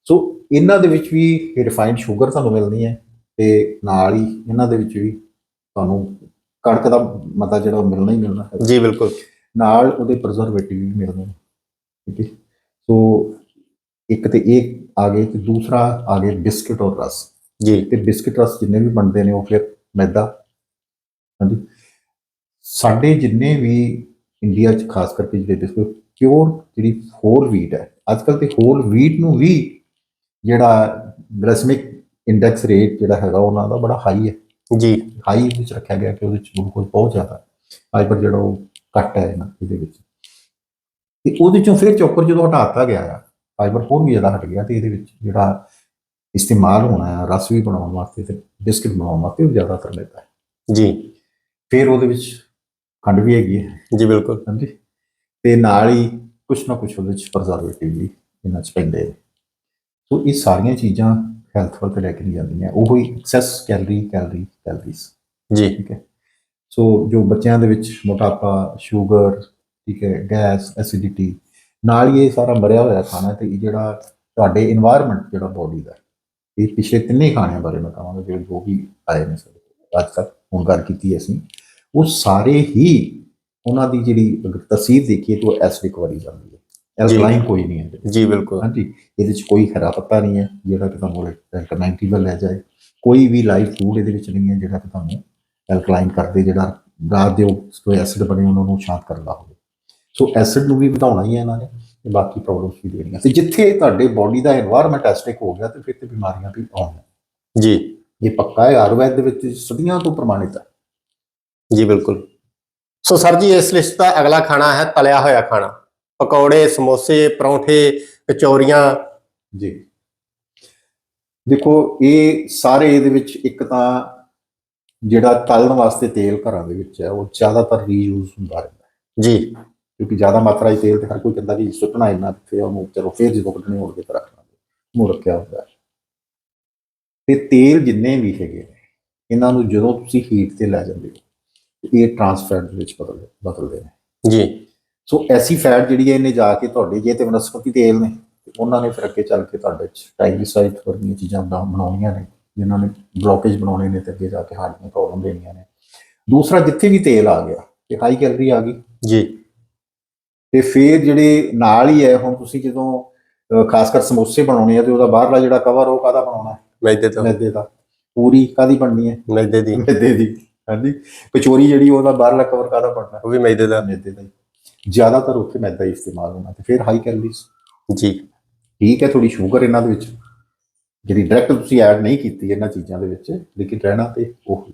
ਸੋ ਇਹਨਾਂ ਦੇ ਵਿੱਚ ਵੀ ਰਿਫਾਈਨਡ ਸ਼ੂਗਰ ਤੁਹਾਨੂੰ ਮਿਲਣੀ ਹੈ ਤੇ ਨਾਲ ਹੀ ਇਹਨਾਂ ਦੇ ਵਿੱਚ ਵੀ ਤੁਹਾਨੂੰ ਕਣਕ ਦਾ ਮਤਾ ਜਿਹੜਾ ਮਿਲਣਾ ਹੀ ਮਿਲਣਾ ਹੈ। ਜੀ ਬਿਲਕੁਲ। ਨਾਲ ਉਹਦੇ ਪ੍ਰਜ਼ਰਵੇਟਿਵ ਵੀ ਮਿਲਦੇ ਨੇ ਠੀਕ ਹੈ ਸੋ ਇੱਕ ਤੇ ਇਹ ਆ ਗਏ ਤੇ ਦੂਸਰਾ ਆ ਗਏ ਬਿਸਕਟ ਔਰ ਰਸ। ਜੀ। ਤੇ ਬਿਸਕਟ ਰਸ ਜਿੰਨੇ ਵੀ ਬਣਦੇ ਨੇ ਉਹ ਫਿਰ ਮੈਦਾ। ਹਾਂਜੀ। ਸਾਡੇ ਜਿੰਨੇ ਵੀ ਇੰਡੀਆ 'ਚ ਖਾਸ ਕਰਕੇ ਜਿਹੜੇ ਬਿਸਕੁਟ ਪਿਓਰ ਜਿਹੜੀ ਹੋਲ ਵੀਟ ਹੈ ਅੱਜ ਕੱਲ ਤੇ ਹੋਲ ਵੀਟ ਨੂੰ ਵੀ ਜਿਹੜਾ ਗਲਾਈਸੈਮਿਕ ਇੰਡੈਕਸ ਰੇਟ ਜਿਹੜਾ ਹੈਗਾ ਉਹਨਾਂ ਦਾ ਬੜਾ ਹਾਈ ਹੈ। ਜੀ। ਹਾਈ ਵਿੱਚ ਰੱਖਿਆ ਗਿਆ ਕਿ ਉਹਦੇ ਵਿੱਚ ਗਲੂਕੋਜ਼ ਬਹੁਤ ਜ਼ਿਆਦਾ ਹੈ ਫਾਈਬਰ ਜਿਹੜਾ ਉਹ ਘੱਟ ਹੈ ਇਹਨਾਂ ਇਹਦੇ ਵਿੱਚ। ਤੇ ਉਹਦੇ ਚੋਂ ਫਿਰ ਚੋਕਰ ਜਦੋਂ ਹਟਾਤਾ ਗਿਆ ਆ ਫਾਈਬਰ ਹੋਰ ਵੀ ਜ਼ਿਆਦਾ ਹਟ ਗਿਆ ਤੇ ਇਹਦੇ ਵਿੱਚ ਜਿਹੜਾ ਇਸਤੇਮਾਲ ਹੋਣਾ ਹੈ ਰਸ ਵੀ ਬਣਾਉਣ ਵਾਸਤੇ ਤੇ ਬਿਸਕਟ ਬਣਾਉਣ ਵਾਸਤੇ ਉਹ ਜ਼ਿਆਦਾਤਰ ਲੈਂਦਾ ਹੈ। ਜੀ। ਫਿਰ ਉਹਦੇ ਵਿੱਚ ਖੰਡ ਵੀ ਹੈਗੀ ਹੈ। ਜੀ ਬਿਲਕੁਲ। ਹਾਂਜੀ। ਤੇ ਨਾਲ ਹੀ ਕੁਛ ਨਾ ਕੁਛ ਉਹਦੇ ਵਿੱਚ ਪ੍ਰਜ਼ਰਵੇਟਿਵ ਵੀ ਇਹਨਾਂ ਚ ਪੈਂਦੇ ਨੇ। ਸੋ ਇਹ ਸਾਰੀਆਂ ਚੀਜ਼ਾਂ ਹੈਲਥ ਵੱਲ ਤੇ ਲੈ ਕੇ ਨਹੀਂ ਜਾਂਦੀਆਂ। ਵੀ ਐਕਸੈਸ ਕੈਲਰੀ ਕੈਲਰੀ ਕੈਲਰੀਜ਼ ਜੀ। ਠੀਕ ਹੈ। ਸੋ ਜੋ ਬੱਚਿਆਂ ਦੇ ਵਿੱਚ ਮੋਟਾਪਾ ਸ਼ੂਗਰ ਠੀਕ ਹੈ ਗੈਸ ਐਸਿਡਿਟੀ ਨਾਲ ਹੀ ਇਹ ਸਾਰਾ ਮਰਿਆ ਹੋਇਆ ਖਾਣਾ ਤੇ ਇਹ ਜਿਹੜਾ ਤੁਹਾਡੇ এনवायरमेंट ਜਿਹੜਾ ਬੋਡੀ ਦਾ ਇਹ ਪਿਛਲੇ ਤਿੰਨੇ ਖਾਣਿਆਂ ਬਾਰੇ ਮੈਂ ਕਹਾਂਗਾ ਜਿਹੜੇ ਜੋ ਵੀ ਆਏ ਨੇ ਸਰ ਅੱਜ ਤੱਕ ਹੁਣ ਗੱਲ ਕੀਤੀ ਅਸੀਂ। ਉਹ ਸਾਰੇ ਹੀ ਉਹਨਾਂ ਦੀ ਜਿਹੜੀ ਤਸਵੀਰ ਦੇਖੀਏ ਤਾਂ ਐਸ ਰਿਕਵਰੀ ਜਾਂਦੀ ਐਲਕਲਾਈਨ ਕੋਈ ਨਹੀਂ ਹੈ ਜੀ ਬਿਲਕੁਲ। ਹਾਂਜੀ ਇਹਦੇ 'ਚ ਕੋਈ ਹਰਾ ਪਤਾ ਨਹੀਂ ਹੈ ਜਿਹੜਾ ਕਿ ਤੁਹਾਨੂੰ ਅਲਟਰਨੇਟਿਵ ਲੈ ਜਾਏ। ਕੋਈ ਵੀ ਲਾਈਵ ਫੂਡ ਇਹਦੇ ਵਿੱਚ ਨਹੀਂ ਹੈ ਜਿਹੜਾ ਕਿ ਤੁਹਾਨੂੰ ਐਲਕਲਾਈਨ ਕਰਦੇ ਜਿਹੜਾ ਰਾਤ ਦੇ ਕੋਈ ਐਸਿਡ ਬਣੇ ਉਹਨਾਂ ਨੂੰ ਸ਼ਾਂਤ ਕਰਦਾ ਹੋਵੇ। ਸੋ ਐਸਿਡ ਨੂੰ ਵੀ ਵਧਾਉਣਾ ਹੀ ਹੈ ਇਹਨਾਂ ਨੇ ਤੇ ਬਾਕੀ ਪ੍ਰੋਬਲਮਸ ਵੀ ਦੇਣੀਆਂ। ਤੇ ਜਿੱਥੇ ਤੁਹਾਡੇ ਬੋਡੀ ਦਾ এনवायरमेंट ਐਸਟਿਕ ਹੋ ਗਿਆ ਤੇ ਫਿਰ ਤੇ ਬਿਮਾਰੀਆਂ ਵੀ ਆਉਣ ਜੀ। ਇਹ ਪੱਕਾ ਹੈ ਆਯੁਰਵੈਦ ਦੇ ਵਿੱਚ ਸਦੀਆਂ ਤੋਂ ਪ੍ਰਮਾਣਿਤ ਹੈ। ਜੀ ਬਿਲਕੁਲ। ਸੋ ਸਰ ਜੀ ਇਸ ਲਿਸਟ ਦਾ ਅਗਲਾ ਖਾਣਾ ਹੈ ਤਲਿਆ ਹੋਇਆ ਖਾਣਾ। ਪਕੌੜੇ ਸਮੋਸੇ ਪਰੌਂਠੇ ਕਚੌਰੀਆਂ। ਜੀ। ਦੇਖੋ ਇਹ ਸਾਰੇ ਇਹਦੇ ਵਿੱਚ ਇੱਕ ਤਾਂ ਜਿਹੜਾ ਤਲਣ ਵਾਸਤੇ ਤੇਲ ਘਰਾਂ ਦੇ ਵਿੱਚ ਹੈ ਉਹ ਜ਼ਿਆਦਾਤਰ ਰੀਯੂਜ਼ ਹੁੰਦਾ ਰਹਿੰਦਾ ਹੈ। ਜੀ। ਕਿਉਂਕਿ ਜ਼ਿਆਦਾ ਮਾਤਰਾ 'ਚ ਤੇਲ ਤੇ ਹਰ ਕੋਈ ਕਹਿੰਦਾ ਵੀ ਸੁੱਟਣਾ ਇੰਨਾ ਤੇ ਉਹਨੂੰ ਚਲੋ ਫੇਰ ਜਦੋਂ ਕੱਢਣੇ ਹੋਣਗੇ ਤਾਂ ਰੱਖ ਲਾਂਗੇ ਮੂੰਹ ਰੱਖਿਆ ਹੁੰਦਾ ਤੇ ਤੇਲ ਜਿੰਨੇ ਵੀ ਹੈਗੇ ਨੇ ਇਹਨਾਂ ਨੂੰ ਜਦੋਂ ਤੁਸੀਂ ਹੀਟ ਤੇ ਲੈ ਜਾਂਦੇ ਹੋ ਇਹ ਟ੍ਰਾਂਸਫੈਟ ਦੇ ਵਿੱਚ ਬਦਲ ਬਦਲਦੇ ਨੇ। ਜੀ। ਸੋ ਐਸੀ ਫੈਟ ਜਿਹੜੀ ਹੈ ਇਹਨੇ ਜਾ ਕੇ ਤੁਹਾਡੇ ਜੇ ਤੇ ਵਨਸਪਤੀ ਤੇਲ ਨੇ ਉਹਨਾਂ ਨੇ ਫਿਰ ਅੱਗੇ ਚੱਲ ਕੇ ਤੁਹਾਡੇ ਚ ਟ੍ਰਾਈਗਲਿਸਰਾਈਡ ਵਰਗੀਆਂ ਚੀਜ਼ਾਂ ਬਣਾ- ਬਣਾਉਣੀਆਂ ਨੇ ਜਿਨ੍ਹਾਂ ਨੇ ਬਲੋਕੇਜ ਬਣਾਉਣੇ ਨੇ ਤੇ ਅੱਗੇ ਜਾ ਕੇ ਹਾਰਟ ਦੀਆਂ ਪ੍ਰੋਬਲਮ ਦੇਣੀਆਂ ਨੇ। ਦੂਸਰਾ ਜਿੱਥੇ ਵੀ ਤੇਲ ਆ ਗਿਆ ਤੇ ਹਾਈ ਕੈਲਰੀ ਆ ਗਈ। ਜੀ। ਤੇ ਫਿਰ ਜਿਹੜੇ ਨਾਲ ਹੀ ਹੈ ਹੁਣ ਤੁਸੀਂ ਜਦੋਂ ਖਾਸ ਕਰ ਸਮੋਸੇ ਬਣਾਉਣੇ ਆ ਤੇ ਉਹਦਾ ਬਾਹਰਲਾ ਜਿਹੜਾ ਕਵਰ ਉਹ ਕਾਹਦਾ ਬਣਾਉਣਾ ਹੈ? ਮੈਦੇ ਤੋਂ ਮੈਦੇ ਦਾ। ਪੂਰੀ ਕਾਦੀ ਬਣਨੀ ਹੈ? ਮੈਦੇ ਦੀ। ਮੈਦੇ ਦੀ। ਹਾਂਜੀ। ਕਚੋਰੀ ਜਿਹੜੀ ਉਹਦਾ ਬਾਹਰਲਾ ਕਵਰ ਕਾਹਦਾ ਬਣਨਾ ਉਹ ਵੀ ਮੈਦੇ ਦਾ। ਮੈਦੇ ਦਾ ਹੀ। ਜ਼ਿਆਦਾਤਰ ਉੱਥੇ ਮੈਦਾ ਹੀ ਇਸਤੇਮਾਲ ਹੋਣਾ ਤੇ ਫਿਰ ਹਾਈ ਕੈਲਰੀਜ਼ ਜੀ। ਠੀਕ ਹੈ ਥੋੜੀ ਸ਼ੂਗਰ ਇਹਨਾਂ ਦੇ ਵਿੱਚ। ਜਿਹੜੀ ਡਾਇਰੈਕਟ ਤੁਸੀਂ ਐਡ ਨਹੀਂ ਕੀਤੀ ਇਹਨਾਂ ਚੀਜ਼ਾਂ ਦੇ ਵਿੱਚ ਲੇਕਿਨ ਰਹਿਣਾ ਤੇ ਉਹ ਹੀ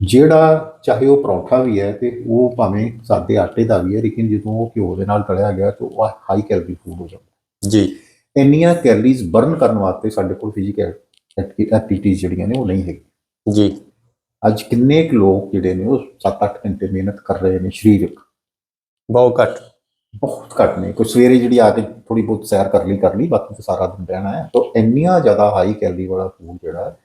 ਜਿਹੜਾ ਚਾਹੇ ਉਹ ਪਰੌਂਠਾ ਵੀ ਹੈ ਤੇ ਉਹ ਭਾਵੇਂ ਸਾਦੇ ਆਟੇ ਦਾ ਵੀ ਹੈ ਲੇਕਿਨ ਜਦੋਂ ਉਹ ਘਿਓ ਦੇ ਨਾਲ ਤਲਿਆ ਗਿਆ ਤਾਂ ਉਹ ਹਾਈ ਕੈਲਰੀ ਫੂਡ ਹੋ ਜਾਂਦਾ। ਜੀ। ਇੰਨੀਆਂ ਕੈਲਰੀਜ਼ ਬਰਨ ਕਰਨ ਵਾਸਤੇ ਸਾਡੇ ਕੋਲ ਫਿਜ਼ੀਕਲ ਐਕਟੀਵਿਟੀਜ਼ ਜਿਹੜੀਆਂ ਨੇ ਉਹ ਨਹੀਂ ਹੈਗੀ ਜੀ। ਅੱਜ ਕਿੰਨੇ ਕੁ ਲੋਕ ਜਿਹੜੇ ਨੇ ਉਹ 7-8 ਘੰਟੇ ਮਿਹਨਤ ਕਰ ਰਹੇ ਨੇ ਸਰੀਰਕ? ਬਹੁਤ ਘੱਟ ਬਹੁਤ ਘੱਟ ਨੇ। ਕੋਈ ਸਵੇਰੇ ਜਿਹੜੀ ਆ ਕੇ ਥੋੜੀ ਬਹੁਤ ਸੈਰ ਕਰ ਲਈ ਕਰ ਲਈ ਬਾਕੀ ਤਾਂ ਸਾਰਾ ਦਿਨ ਰਹਿਣਾ ਹੈ। ਤਾਂ ਇੰਨੀਆਂ ਜ਼ਿਆਦਾ ਹਾਈ ਕੈਲਰੀ ਵਾਲਾ ਫੂਡ ਜਿਹੜਾ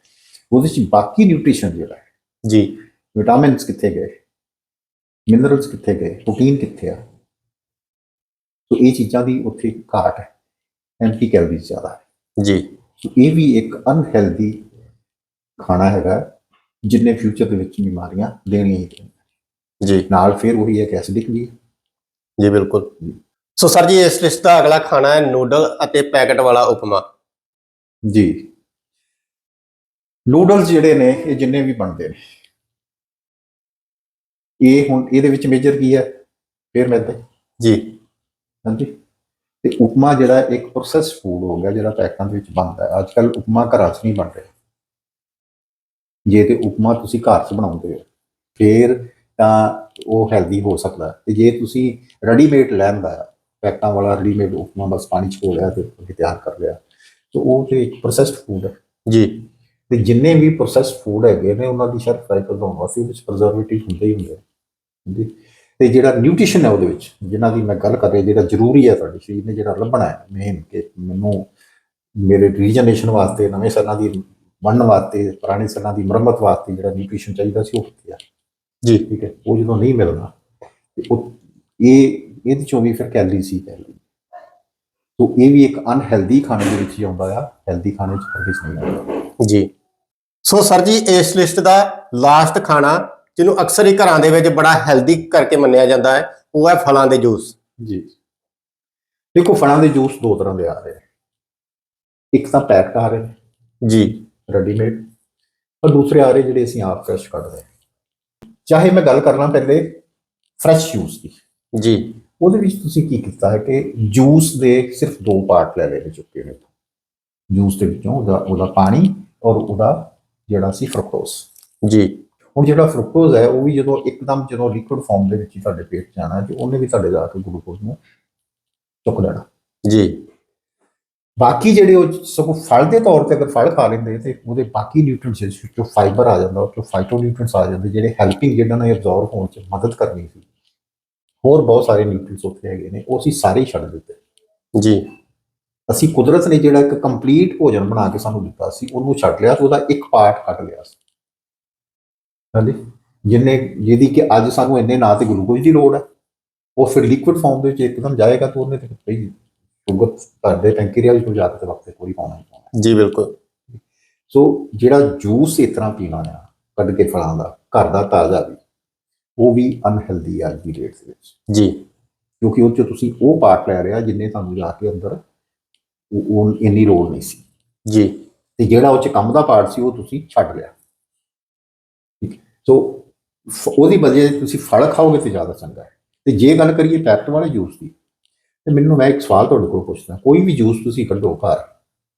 ਉਹਦੇ ਚ ਬਾਕੀ ਨਿਊਟ੍ਰੀਸ਼ਨ ਜਿਹੜਾ ਹੈ ਜੀ। ਵਿਟਾਮਿਨਸ ਕਿੱਥੇ ਗਏ? ਮਿਨਰਲਸ ਕਿੱਥੇ ਗਏ? ਪ੍ਰੋਟੀਨ ਕਿੱਥੇ ਆ? ਸੋ ਇਹ ਚੀਜ਼ਾਂ ਦੀ ਉੱਥੇ ਘਾਟ ਹੈ ਐਂਟੀ ਕੈਲਰੀਜ਼ ਜ਼ਿਆਦਾ ਹੈ ਜੀ। ਸੋ ਇਹ ਵੀ ਇੱਕ ਅਨਹੈਲਦੀ ਖਾਣਾ ਹੈਗਾ ਜਿੰਨੇ ਫਿਊਚਰ ਦੇ ਵਿੱਚ ਬਿਮਾਰੀਆਂ ਦੇਣੀਆਂ ਹੀ। ਜੀ। ਨਾਲ ਫਿਰ ਉਹੀ ਹੈ ਕਿ ਐਸਿਡਿਕ ਵੀ ਹੈ। ਜੀ ਬਿਲਕੁਲ। ਸੋ ਸਰ ਜੀ ਇਸ ਲਿਸਟ ਦਾ ਅਗਲਾ ਖਾਣਾ ਹੈ ਨੂਡਲ ਅਤੇ ਪੈਕਟ ਵਾਲਾ ਉਪਮਾ। ਜੀ। ਨੂਡਲਸ ਜਿਹੜੇ ਨੇ ਇਹ ਜਿੰਨੇ ਵੀ ਬਣਦੇ ਨੇ। ਇਹ ਹੁਣ ਇਹਦੇ ਵਿੱਚ ਮੇਜਰ ਕੀ ਹੈ? ਫਿਰ ਮੈਦਾ ਜੀ। ਹਾਂਜੀ। ਤੇ ਉਪਮਾ ਜਿਹੜਾ ਇੱਕ ਪ੍ਰੋਸੈਸ ਫੂਡ ਹੋ ਗਿਆ ਜਿਹੜਾ ਪੈਕਾਂ ਦੇ ਵਿੱਚ ਬਣਦਾ ਹੈ। ਅੱਜ ਕੱਲ ਉਪਮਾ ਘਰਾਂ 'ਚ ਨਹੀਂ ਬਣ ਰਿਹਾ। ਜੇ ਤੇ ਉਪਮਾ ਤੁਸੀਂ ਘਰ 'ਚ ਬਣਾਉਂਦੇ ਹੋ ਫਿਰ ਤਾਂ ਉਹ ਹੈਲਦੀ ਹੋ ਸਕਦਾ ਹੈ। ਤੇ ਜੇ ਤੁਸੀਂ ਰੈਡੀਮੇਡ ਲੈਂਦਾ ਹੈ ਪੈਕਾਂ ਵਾਲਾ ਰੈਡੀਮੇਡ ਉਪਮਾ ਬਸ ਪਾਣੀ 'ਚ ਘੋਲ ਲਿਆ ਤੇ ਅੱਗੇ ਤਿਆਰ ਕਰ ਲਿਆ ਤਾਂ ਉਹ ਤੇ ਇੱਕ ਪ੍ਰੋਸੈਸਡ ਫੂਡ ਹੈ। ਜੀ। ਤੇ ਜਿੰਨੇ ਵੀ ਪ੍ਰੋਸੈਸਡ ਫੂਡ ਹੈਗੇ ਨੇ ਉਹਨਾਂ ਦੀ ਲਾਈਫ ਵਧਾਉਣ ਵਾਸਤੇ ਉਹਦੇ ਵਿੱਚ ਪ੍ਰੀਜ਼ਰਵੇਟਿਵ ਹੁੰਦੇ ਹੀ ਹੁੰਦੇ। ਹਾਂਜੀ। ਤੇ ਜਿਹੜਾ ਨਿਊਟ੍ਰੀਸ਼ਨ ਹੈ ਉਹਦੇ ਵਿੱਚ ਜਿਨ੍ਹਾਂ ਦੀ ਮੈਂ ਗੱਲ ਕਰ ਰਿਹਾ ਜਿਹੜਾ ਜ਼ਰੂਰੀ ਹੈ ਤੁਹਾਡੇ ਸਰੀਰ ਨੇ ਜਿਹੜਾ ਲੱਭਣਾ ਹੈ ਮੇਨ ਕਿ ਮੈਨੂੰ ਮੇਰੇ ਰੀਜਨਰੇਸ਼ਨ ਵਾਸਤੇ ਨਵੇਂ ਸੈੱਲਾਂ ਦੀ ਬਣਨ ਵਾਸਤੇ ਪੁਰਾਣੇ ਸੈੱਲਾਂ ਦੀ ਮੁਰੰਮਤ ਵਾਸਤੇ ਜਿਹੜਾ ਨਿਊਟ੍ਰੀਸ਼ਨ ਚਾਹੀਦਾ ਸੀ ਉਹ ਆ? ਜੀ। ਠੀਕ ਹੈ ਉਹ ਜਦੋਂ ਨਹੀਂ ਮਿਲਦਾ ਤੇ ਉਹ ਇਹ ਇਹਦੇ ਚੋਂ ਵੀ ਫਿਰ ਕੈਲਰੀ ਸੀ ਕੈਲਰੀ ਸੋ ਇਹ ਵੀ ਇੱਕ ਅਨਹੈਲਦੀ ਖਾਣੇ ਦੇ ਵਿੱਚ ਹੀ ਆਉਂਦਾ ਆ ਹੈਲਦੀ ਖਾਣੇ ਚ ਹਰਗਿਜ਼ ਨਹੀਂ ਆਉਂਦਾ। ਜੀ। ਸੋ ਸਰ ਜੀ ਇਸ ਲਿਸਟ ਦਾ ਲਾਸਟ ਖਾਣਾ ਜਿਹਨੂੰ ਅਕਸਰ ਹੀ ਘਰਾਂ ਦੇ ਵਿੱਚ ਬੜਾ ਹੈਲਦੀ ਕਰਕੇ ਮੰਨਿਆ ਜਾਂਦਾ ਹੈ ਉਹ ਹੈ ਫਲਾਂ ਦੇ ਜੂਸ। ਜੀ। ਦੇਖੋ ਫਲਾਂ ਦੇ ਜੂਸ ਦੋ ਤਰ੍ਹਾਂ ਦੇ ਆ ਰਹੇ ਨੇ। ਇੱਕ ਤਾਂ ਪੈਕਟ ਆ ਰਹੇ ਨੇ। ਜੀ। ਰੈਡੀਮੇਡ ਔਰ ਦੂਸਰੇ ਆ ਰਹੇ ਜਿਹੜੇ ਅਸੀਂ ਆਪ ਫਰੈਸ਼ ਕੱਢਦੇ ਹਾਂ। ਚਾਹੇ ਮੈਂ ਗੱਲ ਕਰਨਾ ਪਹਿਲੇ ਫਰੈਸ਼ ਜੂਸ ਦੀ। ਜੀ। ਉਹਦੇ ਵਿੱਚ ਤੁਸੀਂ ਕੀ ਕੀਤਾ ਹੈ ਕਿ ਜੂਸ ਦੇ ਸਿਰਫ ਦੋ ਪਾਰਟ ਲੈ ਲਏ ਚੁੱਕੇ ਨੇ ਜੂਸ ਦੇ ਵਿੱਚੋਂ ਉਹਦਾ ਉਹਦਾ ਪਾਣੀ ਔਰ ਉਹਦਾ ਜਿਹੜਾ ਸੀ ਫਰਕਟੋਸ ਜੀ। ਹੁਣ ਜਿਹੜਾ ਫਰਕਟੋਸ ਹੈ ਉਹ ਵੀ ਜਦੋਂ ਇੱਕਦਮ ਜਦੋਂ ਲਿਕੁਇਡ ਫਾਰਮ ਦੇ ਵਿੱਚ ਹੀ ਤੁਹਾਡੇ ਪੇਟ 'ਚ ਜਾਣਾ ਤੇ ਉਹਨੇ ਵੀ ਤੁਹਾਡੇ ਜਾ ਕੇ ਗਲੂਕੋਜ਼ ਨੂੰ ਚੁੱਕ ਲੈਣਾ। ਜੀ। ਬਾਕੀ ਜਿਹੜੇ ਉਹ ਸਗੋਂ ਫਲ ਦੇ ਤੌਰ ਤੇ ਅਗਰ ਫਲ ਖਾ ਲੈਂਦੇ ਤੇ ਉਹਦੇ ਬਾਕੀ ਨਿਊਟ੍ਰੀਐਂਟਸ ਜੋ ਫਾਈਬਰ ਆ ਜਾਂਦਾ ਉਹ ਚੋਂ ਫਾਈਟੋ ਨਿਊਟ੍ਰੀਐਂਟਸ ਆ ਜਾਂਦੇ ਜਿਹੜੇ ਹੈਲਪਿੰਗ ਜਿਹੜਾ ਨਾ ਐਬਜ਼ੌਰਬ ਹੋਣ 'ਚ ਮਦਦ ਕਰਨੀ ਸੀ। ਹੋਰ ਬਹੁਤ ਸਾਰੇ ਨਿਊਟ੍ਰੀਐਂਟਸ ਉੱਥੇ ਹੈਗੇ ਨੇ ਉਹ ਅਸੀਂ ਸਾਰੇ ਛੱਡ ਦਿੱਤੇ। ਜੀ। ਅਸੀਂ ਕੁਦਰਤ ਨੇ ਜਿਹੜਾ ਇੱਕ ਕੰਪਲੀਟ ਭੋਜਨ ਬਣਾ ਕੇ ਸਾਨੂੰ ਦਿੱਤਾ ਸੀ ਉਹਨੂੰ ਛੱਡ ਲਿਆ ਤੇ ਉਹਦਾ ਇੱਕ ਪਾਰਟ ਕੱਢ ਲਿਆ ਸੀ। ਹਾਂਜੀ? ਜਿੰਨੇ ਜਿਹਦੀ ਕਿ ਅੱਜ ਸਾਨੂੰ ਇੰਨੇ ਨਾ ਤੇ ਗਲੂਕੋਜ਼ ਦੀ ਲੋੜ ਹੈ। ਉਹ ਫਿਰ ਲਿਕੁਇਡ ਫਾਰਮ ਦੇ ਵਿੱਚ ਇੱਕਦਮ ਜਾਏਗਾ ਤਾਂ ਉਹਨੇ ਤੇ ਪਈ। ਸ਼ੂਗਰ ਤੁਹਾਡੇ ਪੈਂਕਰੀਆਸ ਨੂੰ ਜਾ ਕੇ ਤੇ ਵਕਤ ਕੋਈ ਪਾਉਣਾ ਹੀ ਪਾਉਣਾ ਜੀ ਬਿਲਕੁਲ। ਸੋ ਜਿਹੜਾ ਜੂਸ ਇਸ ਤਰ੍ਹਾਂ ਪੀਣਾ ਆ ਕੱਢ ਕੇ ਫਲਾਂ ਦਾ ਘਰ ਦਾ ਤਾਜ਼ਾ ਵੀ ਉਹ ਵੀ ਅਨਹੈਲਦੀ ਹੈ ਅੱਜ ਦੀ ਡੇਟ ਦੇ ਵਿੱਚ। ਜੀ। ਕਿਉਂਕਿ ਉਹ 'ਚ ਤੁਸੀਂ ਉਹ ਪਾਰਟ ਲੈ ਰਿਹਾ ਜਿੰਨੇ ਤੁਹਾਨੂੰ ਜਾ ਕੇ ਅੰਦਰ ਉਹ ਇੰਨੀ ਲੋੜ ਨਹੀਂ ਸੀ। ਜੀ। ਤੇ ਜਿਹੜਾ ਉਹ 'ਚ ਕੰਮ ਦਾ ਪਾਰਟ ਸੀ ਉਹ ਤੁਸੀਂ ਛੱਡ ਲਿਆ। ਠੀਕ। ਸੋ ਉਹਦੀ ਵਜ੍ਹਾ ਤੁਸੀਂ ਫਲ ਖਾਓਗੇ ਤੇ ਜ਼ਿਆਦਾ ਚੰਗਾ ਹੈ। ਤੇ ਜੇ ਗੱਲ ਕਰੀਏ ਪੈਕਟ ਵਾਲੇ ਜੂਸ ਦੀ ਤੇ ਮੈਨੂੰ ਮੈਂ ਇੱਕ ਸਵਾਲ ਤੁਹਾਡੇ ਕੋਲ ਪੁੱਛਦਾ ਕੋਈ ਵੀ ਜੂਸ ਤੁਸੀਂ ਕੱਢੋ ਘਰ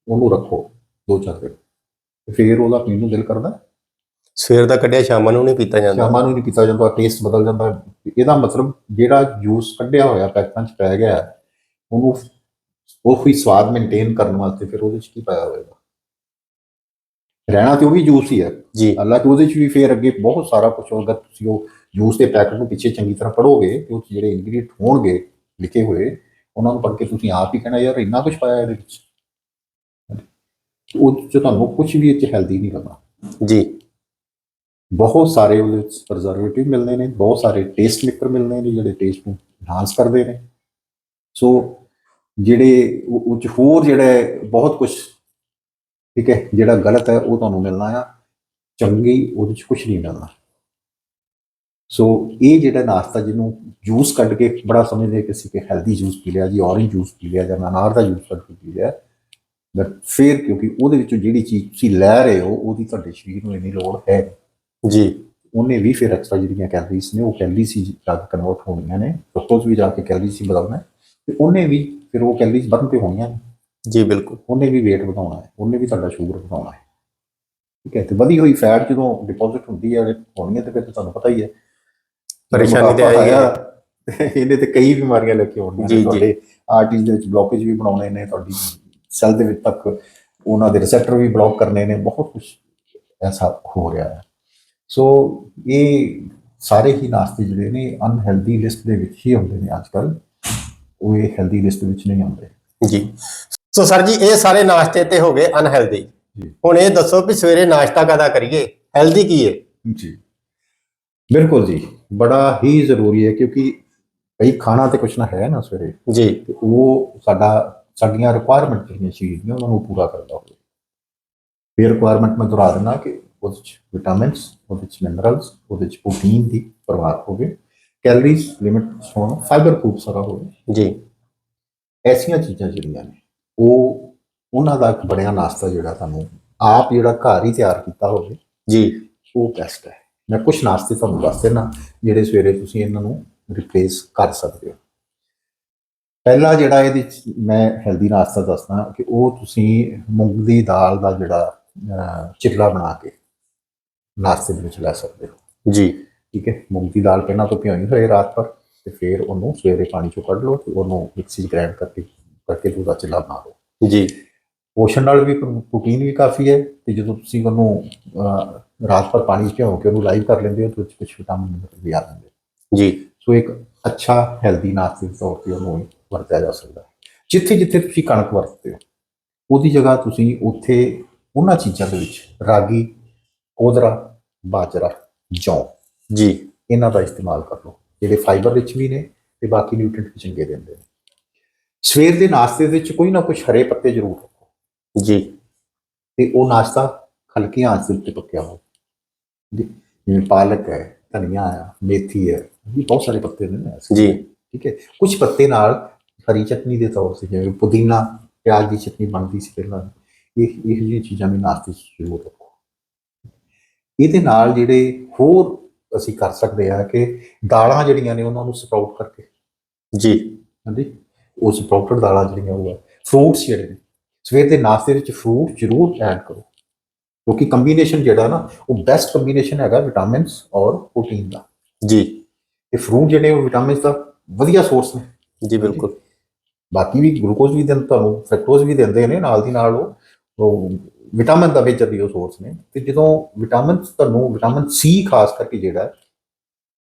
ਉਹਨੂੰ ਰੱਖੋ ਦੋ ਚਾਰ ਦਿਨ ਤੇ ਫਿਰ ਉਹਦਾ ਪੀਣ ਨੂੰ ਦਿਲ ਕਰਦਾ? ਸਵੇਰ ਦਾ ਕੱਢਿਆ ਸ਼ਾਮਾਂ ਨੂੰ ਨਹੀਂ ਪੀਤਾ ਜਾਂਦਾ। ਸ਼ਾਮਾਂ ਨੂੰ ਨਹੀਂ ਪੀਤਾ ਜਾਂਦਾ ਟੇਸਟ ਬਦਲ ਜਾਂਦਾ। ਇਹਦਾ ਮਤਲਬ ਜਿਹੜਾ ਜੂਸ ਕੱਢਿਆ ਹੋਇਆ ਪੈਕਟਾਂ 'ਚ ਪੈ ਗਿਆ ਉਹਨੂੰ ਉਹ ਹੀ ਸਵਾਦ ਮੇਨਟੇਨ ਕਰਨ ਵਾਸਤੇ ਫਿਰ ਉਹਦੇ 'ਚ ਕੀ ਪਾਇਆ ਹੋਵੇਗਾ ਰਹਿਣਾ ਤੇ ਉਹ ਵੀ ਜੂਸ ਹੀ ਹੈ। ਜੀ। ਹਾਲਾਂਕਿ ਉਹਦੇ 'ਚ ਵੀ ਫਿਰ ਅੱਗੇ ਬਹੁਤ ਸਾਰਾ ਕੁਝ ਅਗਰ ਤੁਸੀਂ ਉਹ ਜੂਸ ਦੇ ਪੈਕਟ ਨੂੰ ਪਿੱਛੇ ਚੰਗੀ ਤਰ੍ਹਾਂ ਪੜੋਗੇ ਤੇ ਉਹ ਜਿਹੜੇ ਇੰਗਰੀਡੀਐਂਟ ਹੋਣਗੇ ਲਿਖੇ ਹੋਏ ਉਹਨਾਂ ਨੂੰ ਪੜ੍ਹ ਕੇ ਤੁਸੀਂ ਆਪ ਹੀ ਕਹਿਣਾ ਯਾਰ ਇੰਨਾ ਕੁਝ ਪਾਇਆ ਇਹਦੇ ਵਿੱਚ। ਉਹ 'ਚ ਤੁਹਾਨੂੰ ਕੁਝ ਵੀ 'ਚ ਹੈਲਦੀ ਨਹੀਂ ਲੱਗਣਾ। ਜੀ। ਬਹੁਤ ਸਾਰੇ ਉਹਦੇ ਵਿੱਚ ਪ੍ਰਜ਼ਰਵੇਟਿਵ ਮਿਲਦੇ ਨੇ ਬਹੁਤ ਸਾਰੇ ਟੇਸਟ ਮੇਕਰ ਮਿਲਦੇ ਨੇ ਜਿਹੜੇ ਟੇਸਟ ਨੂੰ ਇਨਹਾਂਸ ਕਰਦੇ ਨੇ। ਸੋ ਜਿਹੜੇ ਉਹ 'ਚ ਹੋਰ ਜਿਹੜਾ ਬਹੁਤ ਕੁਝ ਠੀਕ ਹੈ ਜਿਹੜਾ ਗਲਤ ਹੈ ਉਹ ਤੁਹਾਨੂੰ ਮਿਲਣਾ ਆ। ਚੰਗੀ ਉਹਦੇ 'ਚ ਕੁਝ ਨਹੀਂ ਮਿਲਣਾ। ਸੋ ਇਹ ਜਿਹੜਾ ਨਾਸ਼ਤਾ ਜਿਹਨੂੰ ਜੂਸ ਕੱਢ ਕੇ ਬੜਾ ਸਮਝਦੇ ਕਿ ਅਸੀਂ ਕਿ ਹੈਲਦੀ ਜੂਸ ਪੀ ਲਿਆ ਜੀ ਔਰੇਂਜ ਜੂਸ ਪੀ ਲਿਆ ਜਾਂ ਅਨਾਰ ਦਾ ਜੂਸ ਕੱਢ ਕੇ ਪੀ ਲਿਆ ਬਟ ਫਿਰ ਕਿਉਂਕਿ ਉਹਦੇ ਵਿੱਚੋਂ ਜਿਹੜੀ ਚੀਜ਼ ਤੁਸੀਂ ਲੈ ਰਹੇ ਹੋ ਉਹਦੀ ਤੁਹਾਡੇ ਸਰੀਰ ਨੂੰ ਇੰਨੀ ਲੋੜ ਹੈ ਜੀ। ਉਹਨੇ ਵੀ ਫਿਰ ਐਕਸਟਰਾ ਜਿਹੜੀਆਂ ਕੈਲਰੀਜ਼ ਨੇ ਉਹ ਕੈਲਰੀਜ਼ ਹੀ ਜਾ ਕੇ ਕਨਵਰਟ ਹੋਣੀਆਂ ਨੇ ਫਰੂਕਟੋਜ਼ ਵੀ ਜਾ ਕੇ ਕੈਲਰੀਜ਼ ਹੀ ਬਦਲਣਾ ਤੇ ਉਹਨੇ ਵੀ ਫਿਰ ਉਹ ਕੈਲਰੀਜ਼ ਬਰਨ ਤੇ ਹੋਣੀਆਂ ਨੇ। ਜੀ ਬਿਲਕੁਲ। ਉਹਨੇ ਵੀ weight ਵਧਾਉਣਾ ਹੈ ਉਹਨੇ ਵੀ ਤੁਹਾਡਾ ਸ਼ੂਗਰ ਵਧਾਉਣਾ ਹੈ। ਠੀਕ ਹੈ ਤੇ ਵਧੀ ਹੋਈ ਫੈਟ ਜਦੋਂ ਡਿਪੋਜ਼ਿਟ ਹੁੰਦੀ ਹੈ ਹੋਣੀ ਹੈ ਤੇ ਫਿਰ ਤੁਹਾਨੂੰ ਪਤਾ ਹੀ ਹੈ। ਪਰੇਸ਼ਾਨੀ ਤੇ ਆਈ ਹੈ। ਇਹਨੇ ਤੇ ਕਈ ਬਿਮਾਰੀਆਂ ਲੈ ਕੇ ਆਉਣੀਆਂ ਨੇ। ਤੁਹਾਡੇ। ਆਰਟਰੀਜ਼ ਦੇ ਵਿੱਚ ਬਲੌਕੇਜ ਵੀ ਬਣਾਉਣੇ ਨੇ ਤੁਹਾਡੀ ਸੈੱਲ ਦੇ ਵਿੱਚ ਤੱਕ ਉਹਨਾਂ ਦੇ ਰਿਸੈਪਟਰ ਵੀ ਬਲੌਕ ਕਰਨੇ ਨੇ ਬਹੁਤ ਕੁਝ ਐਸਾ ਹੋ ਰਿਹਾ ਹੈ। ਸੋ ਇਹ ਸਾਰੇ ਹੀ ਨਾਸਤੇ ਜਿਹੜੇ ਨੇ ਅਨਹੈਲਦੀ ਲਿਸਟ ਦੇ ਵਿੱਚ ਹੀ ਆਉਂਦੇ ਨੇ ਅੱਜ ਕੱਲ ਉਹ ਇਹ ਹੈਲਦੀ ਲਿਸਟ ਵਿੱਚ ਨਹੀਂ ਆਉਂਦੇ। ਜੀ। ਸੋ ਸਰ ਜੀ ਇਹ ਸਾਰੇ ਨਾਸ਼ਤੇ ਤੇ ਹੋ ਗਏ ਅਨਹੈਲਦੀ। ਹੁਣ ਇਹ ਦੱਸੋ ਵੀ ਸਵੇਰੇ ਨਾਸ਼ਤਾ ਕਦਾ ਕਰੀਏ? ਹੈਲਦੀ ਕੀ ਹੈ? ਜੀ। ਬਿਲਕੁਲ ਜੀ ਬੜਾ ਹੀ ਜ਼ਰੂਰੀ ਹੈ ਕਿਉਂਕਿ ਕਈ ਖਾਣਾ ਤੇ ਕੁਛ ਨਾ ਹੈ ਨਾ ਸਵੇਰੇ। ਜੀ। ਤੇ ਉਹ ਸਾਡਾ ਸਾਡੀਆਂ ਰਿਕੁਆਇਰਮੈਂਟ ਜਿਹੜੀਆਂ ਸਰੀਰ ਦੀਆਂ ਉਹਨਾਂ ਨੂੰ ਪੂਰਾ ਕਰਦਾ ਹੋਵੇ। ਫਿਰ ਰਿਕੁਆਇਰਮੈਂਟ ਮੈਂ ਦੁਹਰਾ ਦਿੰਦਾ ਕਿ ਉਹਦੇ ਵਿੱਚ ਵਿਟਾਮਿਨਸ ਉਹਦੇ ਵਿੱਚ ਮਿਨਰਲਸ ਉਹਦੇ ਵਿੱਚ ਪ੍ਰੋਟੀਨ ਦੀ ਪਰਵਾਹ ਹੋਵੇ। ਕੈਲਰੀਜ਼ ਲਿਮਿਟ ਹੋਣ ਫਾਈਬਰ ਖੂਬ ਸਾਰਾ ਹੋਵੇ। ਜੀ। ਐਸੀਆਂ ਚੀਜ਼ਾਂ ਜਿਹੜੀਆਂ ਨੇ ਉਹ ਉਹਨਾਂ ਦਾ ਇੱਕ ਬਣਿਆ ਨਾਸ਼ਤਾ ਜਿਹੜਾ ਤੁਹਾਨੂੰ ਆਪ ਜਿਹੜਾ ਘਰ ਹੀ ਤਿਆਰ ਕੀਤਾ ਹੋਵੇ ਜੀ। ਉਹ ਬੈਸਟ ਹੈ। ਮੈਂ ਕੁਝ ਨਾਸ਼ਤੇ ਤੁਹਾਨੂੰ ਦੱਸ ਦੇਣਾ ਜਿਹੜੇ ਸਵੇਰੇ ਤੁਸੀਂ ਇਹਨਾਂ ਨੂੰ ਰਿਪਲੇਸ ਕਰ ਸਕਦੇ ਹੋ। ਪਹਿਲਾ ਜਿਹੜਾ ਇਹਦੇ ਵਿੱਚ ਮੈਂ ਹੈਲਦੀ ਨਾਸ਼ਤਾ ਦੱਸਦਾ ਕਿ ਉਹ ਤੁਸੀਂ ਮੂੰਗ ਦੀ ਦਾਲ ਦਾ ਜਿਹੜਾ ਚਿੱਲਾ ਬਣਾ ਕੇ ਨਾਸ਼ਤੇ ਦੇ ਵਿੱਚ ਲੈ ਸਕਦੇ ਹੋ। ਜੀ। ਠੀਕ ਹੈ? ਮੂੰਗ ਦੀ ਦਾਲ ਪਹਿਲਾਂ ਤੋਂ ਭਿਓਈ ਹੋਏ ਰਾਤ ਭਰ ਤੇ ਫਿਰ ਉਹਨੂੰ ਸਵੇਰੇ ਪਾਣੀ ਚੋਂ ਕੱਢ ਲਓ ਤੇ ਉਹਨੂੰ ਮਿਕਸੀ 'ਚ ਗ੍ਰਾਈਂਡ ਕਰਕੇ ਕਰਕੇ ਤੇ ਉਹਦਾ ਚਿੱਲਾ ਬਣਾ ਲਓ ਜੀ। ਪੋਸ਼ਣ ਨਾਲ ਵੀ ਪ੍ਰੋ- ਪ੍ਰੋਟੀਨ ਵੀ ਕਾਫੀ ਹੈ ਤੇ ਜਦੋਂ ਤੁਸੀਂ ਉਹਨੂੰ ਰਾਤ ਭਰ ਪਾਣੀ 'ਚ ਭਿਓ ਕੇ ਉਹਨੂੰ ਲਾਈਵ ਕਰ ਲੈਂਦੇ ਹੋ ਤਾਂ ਕੁਝ ਵਿਟਾਮਿਨ ਵੀ ਆ ਜਾਂਦੇ ਜੀ। ਸੋ ਇੱਕ ਅੱਛਾ ਹੈਲਦੀ ਨਾਸ਼ਤੇ ਦੇ ਤੌਰ ਤੇ ਉਹਨੂੰ ਵਰਤਿਆ ਜਾ ਸਕਦਾ ਹੈ। ਜਿੱਥੇ ਜਿੱਥੇ ਤੁਸੀਂ ਕਣਕ ਵਰਤਦੇ ਹੋ ਉਹਦੀ ਜਗ੍ਹਾ ਤੁਸੀਂ ਉੱਥੇ ਉਹਨਾਂ ਚੀਜ਼ਾਂ ਦੇ ਵਿੱਚ ਰਾਗੀ ਕੋਦਰਾ ਬਾਜਰਾ ਜੌਂ ਜੀ। ਇਹਨਾਂ ਦਾ ਇਸਤੇਮਾਲ ਕਰ ਲਓ ਜਿਹੜੇ ਫਾਈਬਰ ਵਿੱਚ ਵੀ ਨੇ ਤੇ ਬਾਕੀ ਨਿਊਟ੍ਰੀਐਂਟ ਵੀ ਚੰਗੇ ਦਿੰਦੇ ਨੇ। ਸਵੇਰ ਦੇ ਨਾਸ਼ਤੇ ਦੇ ਵਿੱਚ ਕੋਈ ਨਾ ਕੁਝ ਹਰੇ ਪੱਤੇ ਜ਼ਰੂਰ ਰੱਖੋ। ਜੀ। ਤੇ ਉਹ ਨਾਸ਼ਤਾ ਹਲਕੀ ਆਂਚ ਦੇ ਉੱਤੇ ਪੱਕਿਆ ਹੋ ਜੀ, ਜਿਵੇਂ ਪਾਲਕ ਹੈ ਧਨੀਆ ਹੈ ਮੇਥੀ ਹੈ ਇਹ ਬਹੁਤ ਸਾਰੇ ਪੱਤੇ ਨੇ ਨਾ। ਜੀ। ਠੀਕ ਹੈ ਕੁਝ ਪੱਤੇ ਨਾਲ ਹਰੀ ਚਟਨੀ ਦੇ ਤੌਰ ਤੇ ਜਿਵੇਂ ਪੁਦੀਨਾ ਪਿਆਜ਼ ਦੀ ਚਟਨੀ ਬਣਦੀ ਸੀ ਪਹਿਲਾਂ। ਇਹ ਇਹ ਜਿਹੀਆਂ ਚੀਜ਼ਾਂ ਵੀ ਨਾਸ਼ਤੇ ਜ਼ਰੂਰ ਰੱਖੋ। ਇਹਦੇ ਨਾਲ ਜਿਹੜੇ ਹੋਰ ਅਸੀਂ ਕਰ ਸਕਦੇ ਆ ਕਿ ਦਾਲਾਂ ਜਿਹੜੀਆਂ ਨੇ ਉਹਨਾਂ ਨੂੰ ਸਪਰਾਊਟ ਕਰਕੇ। ਜੀ। ਹਾਂਜੀ ਉਹ ਸਪਰਾਊਟਡ ਦਾਲਾਂ ਜਿਹੜੀਆਂ ਉਹ ਫਰੂਟਸ ਜਿਹੜੇ ਨੇ। ਸਵੇਰ ਦੇ ਨਾਸ਼ਤੇ ਵਿੱਚ ਫਰੂਟ ਜ਼ਰੂਰ ਐਡ ਕਰੋ। ਕਿਉਂਕਿ ਕੰਬੀਨੇਸ਼ਨ ਜਿਹੜਾ ਨਾ ਉਹ ਬੈਸਟ ਕੰਬੀਨੇਸ਼ਨ ਹੈਗਾ ਵਿਟਾਮਿਨਸ ਔਰ ਪ੍ਰੋਟੀਨ ਦਾ। ਜੀ। ਤੇ ਫਰੂਟ ਜਿਹੜੇ ਉਹ ਵਿਟਾਮਿਨਸ ਦਾ ਵਧੀਆ ਸੋਰਸ ਨੇ। ਜੀ ਬਿਲਕੁਲ। ਬਾਕੀ ਵੀ ਗਲੂਕੋਜ਼ ਵੀ ਦਿੰਦੇ ਤੁਹਾਨੂੰ ਫਰਕਟੋਜ਼ ਵੀ ਦਿੰਦੇ ਨੇ ਨਾਲ ਦੀ ਨਾਲ ਉਹ ਵਿਟਾਮਿਨ ਦਾ ਮੇਜਰ ਦੀ ਉਹ ਸੋਰਸ ਨੇ। ਤੇ ਜਦੋਂ ਵਿਟਾਮਿਨ ਤੁਹਾਨੂੰ ਵਿਟਾਮਿਨ ਸੀ ਖਾਸ ਕਰਕੇ ਜਿਹੜਾ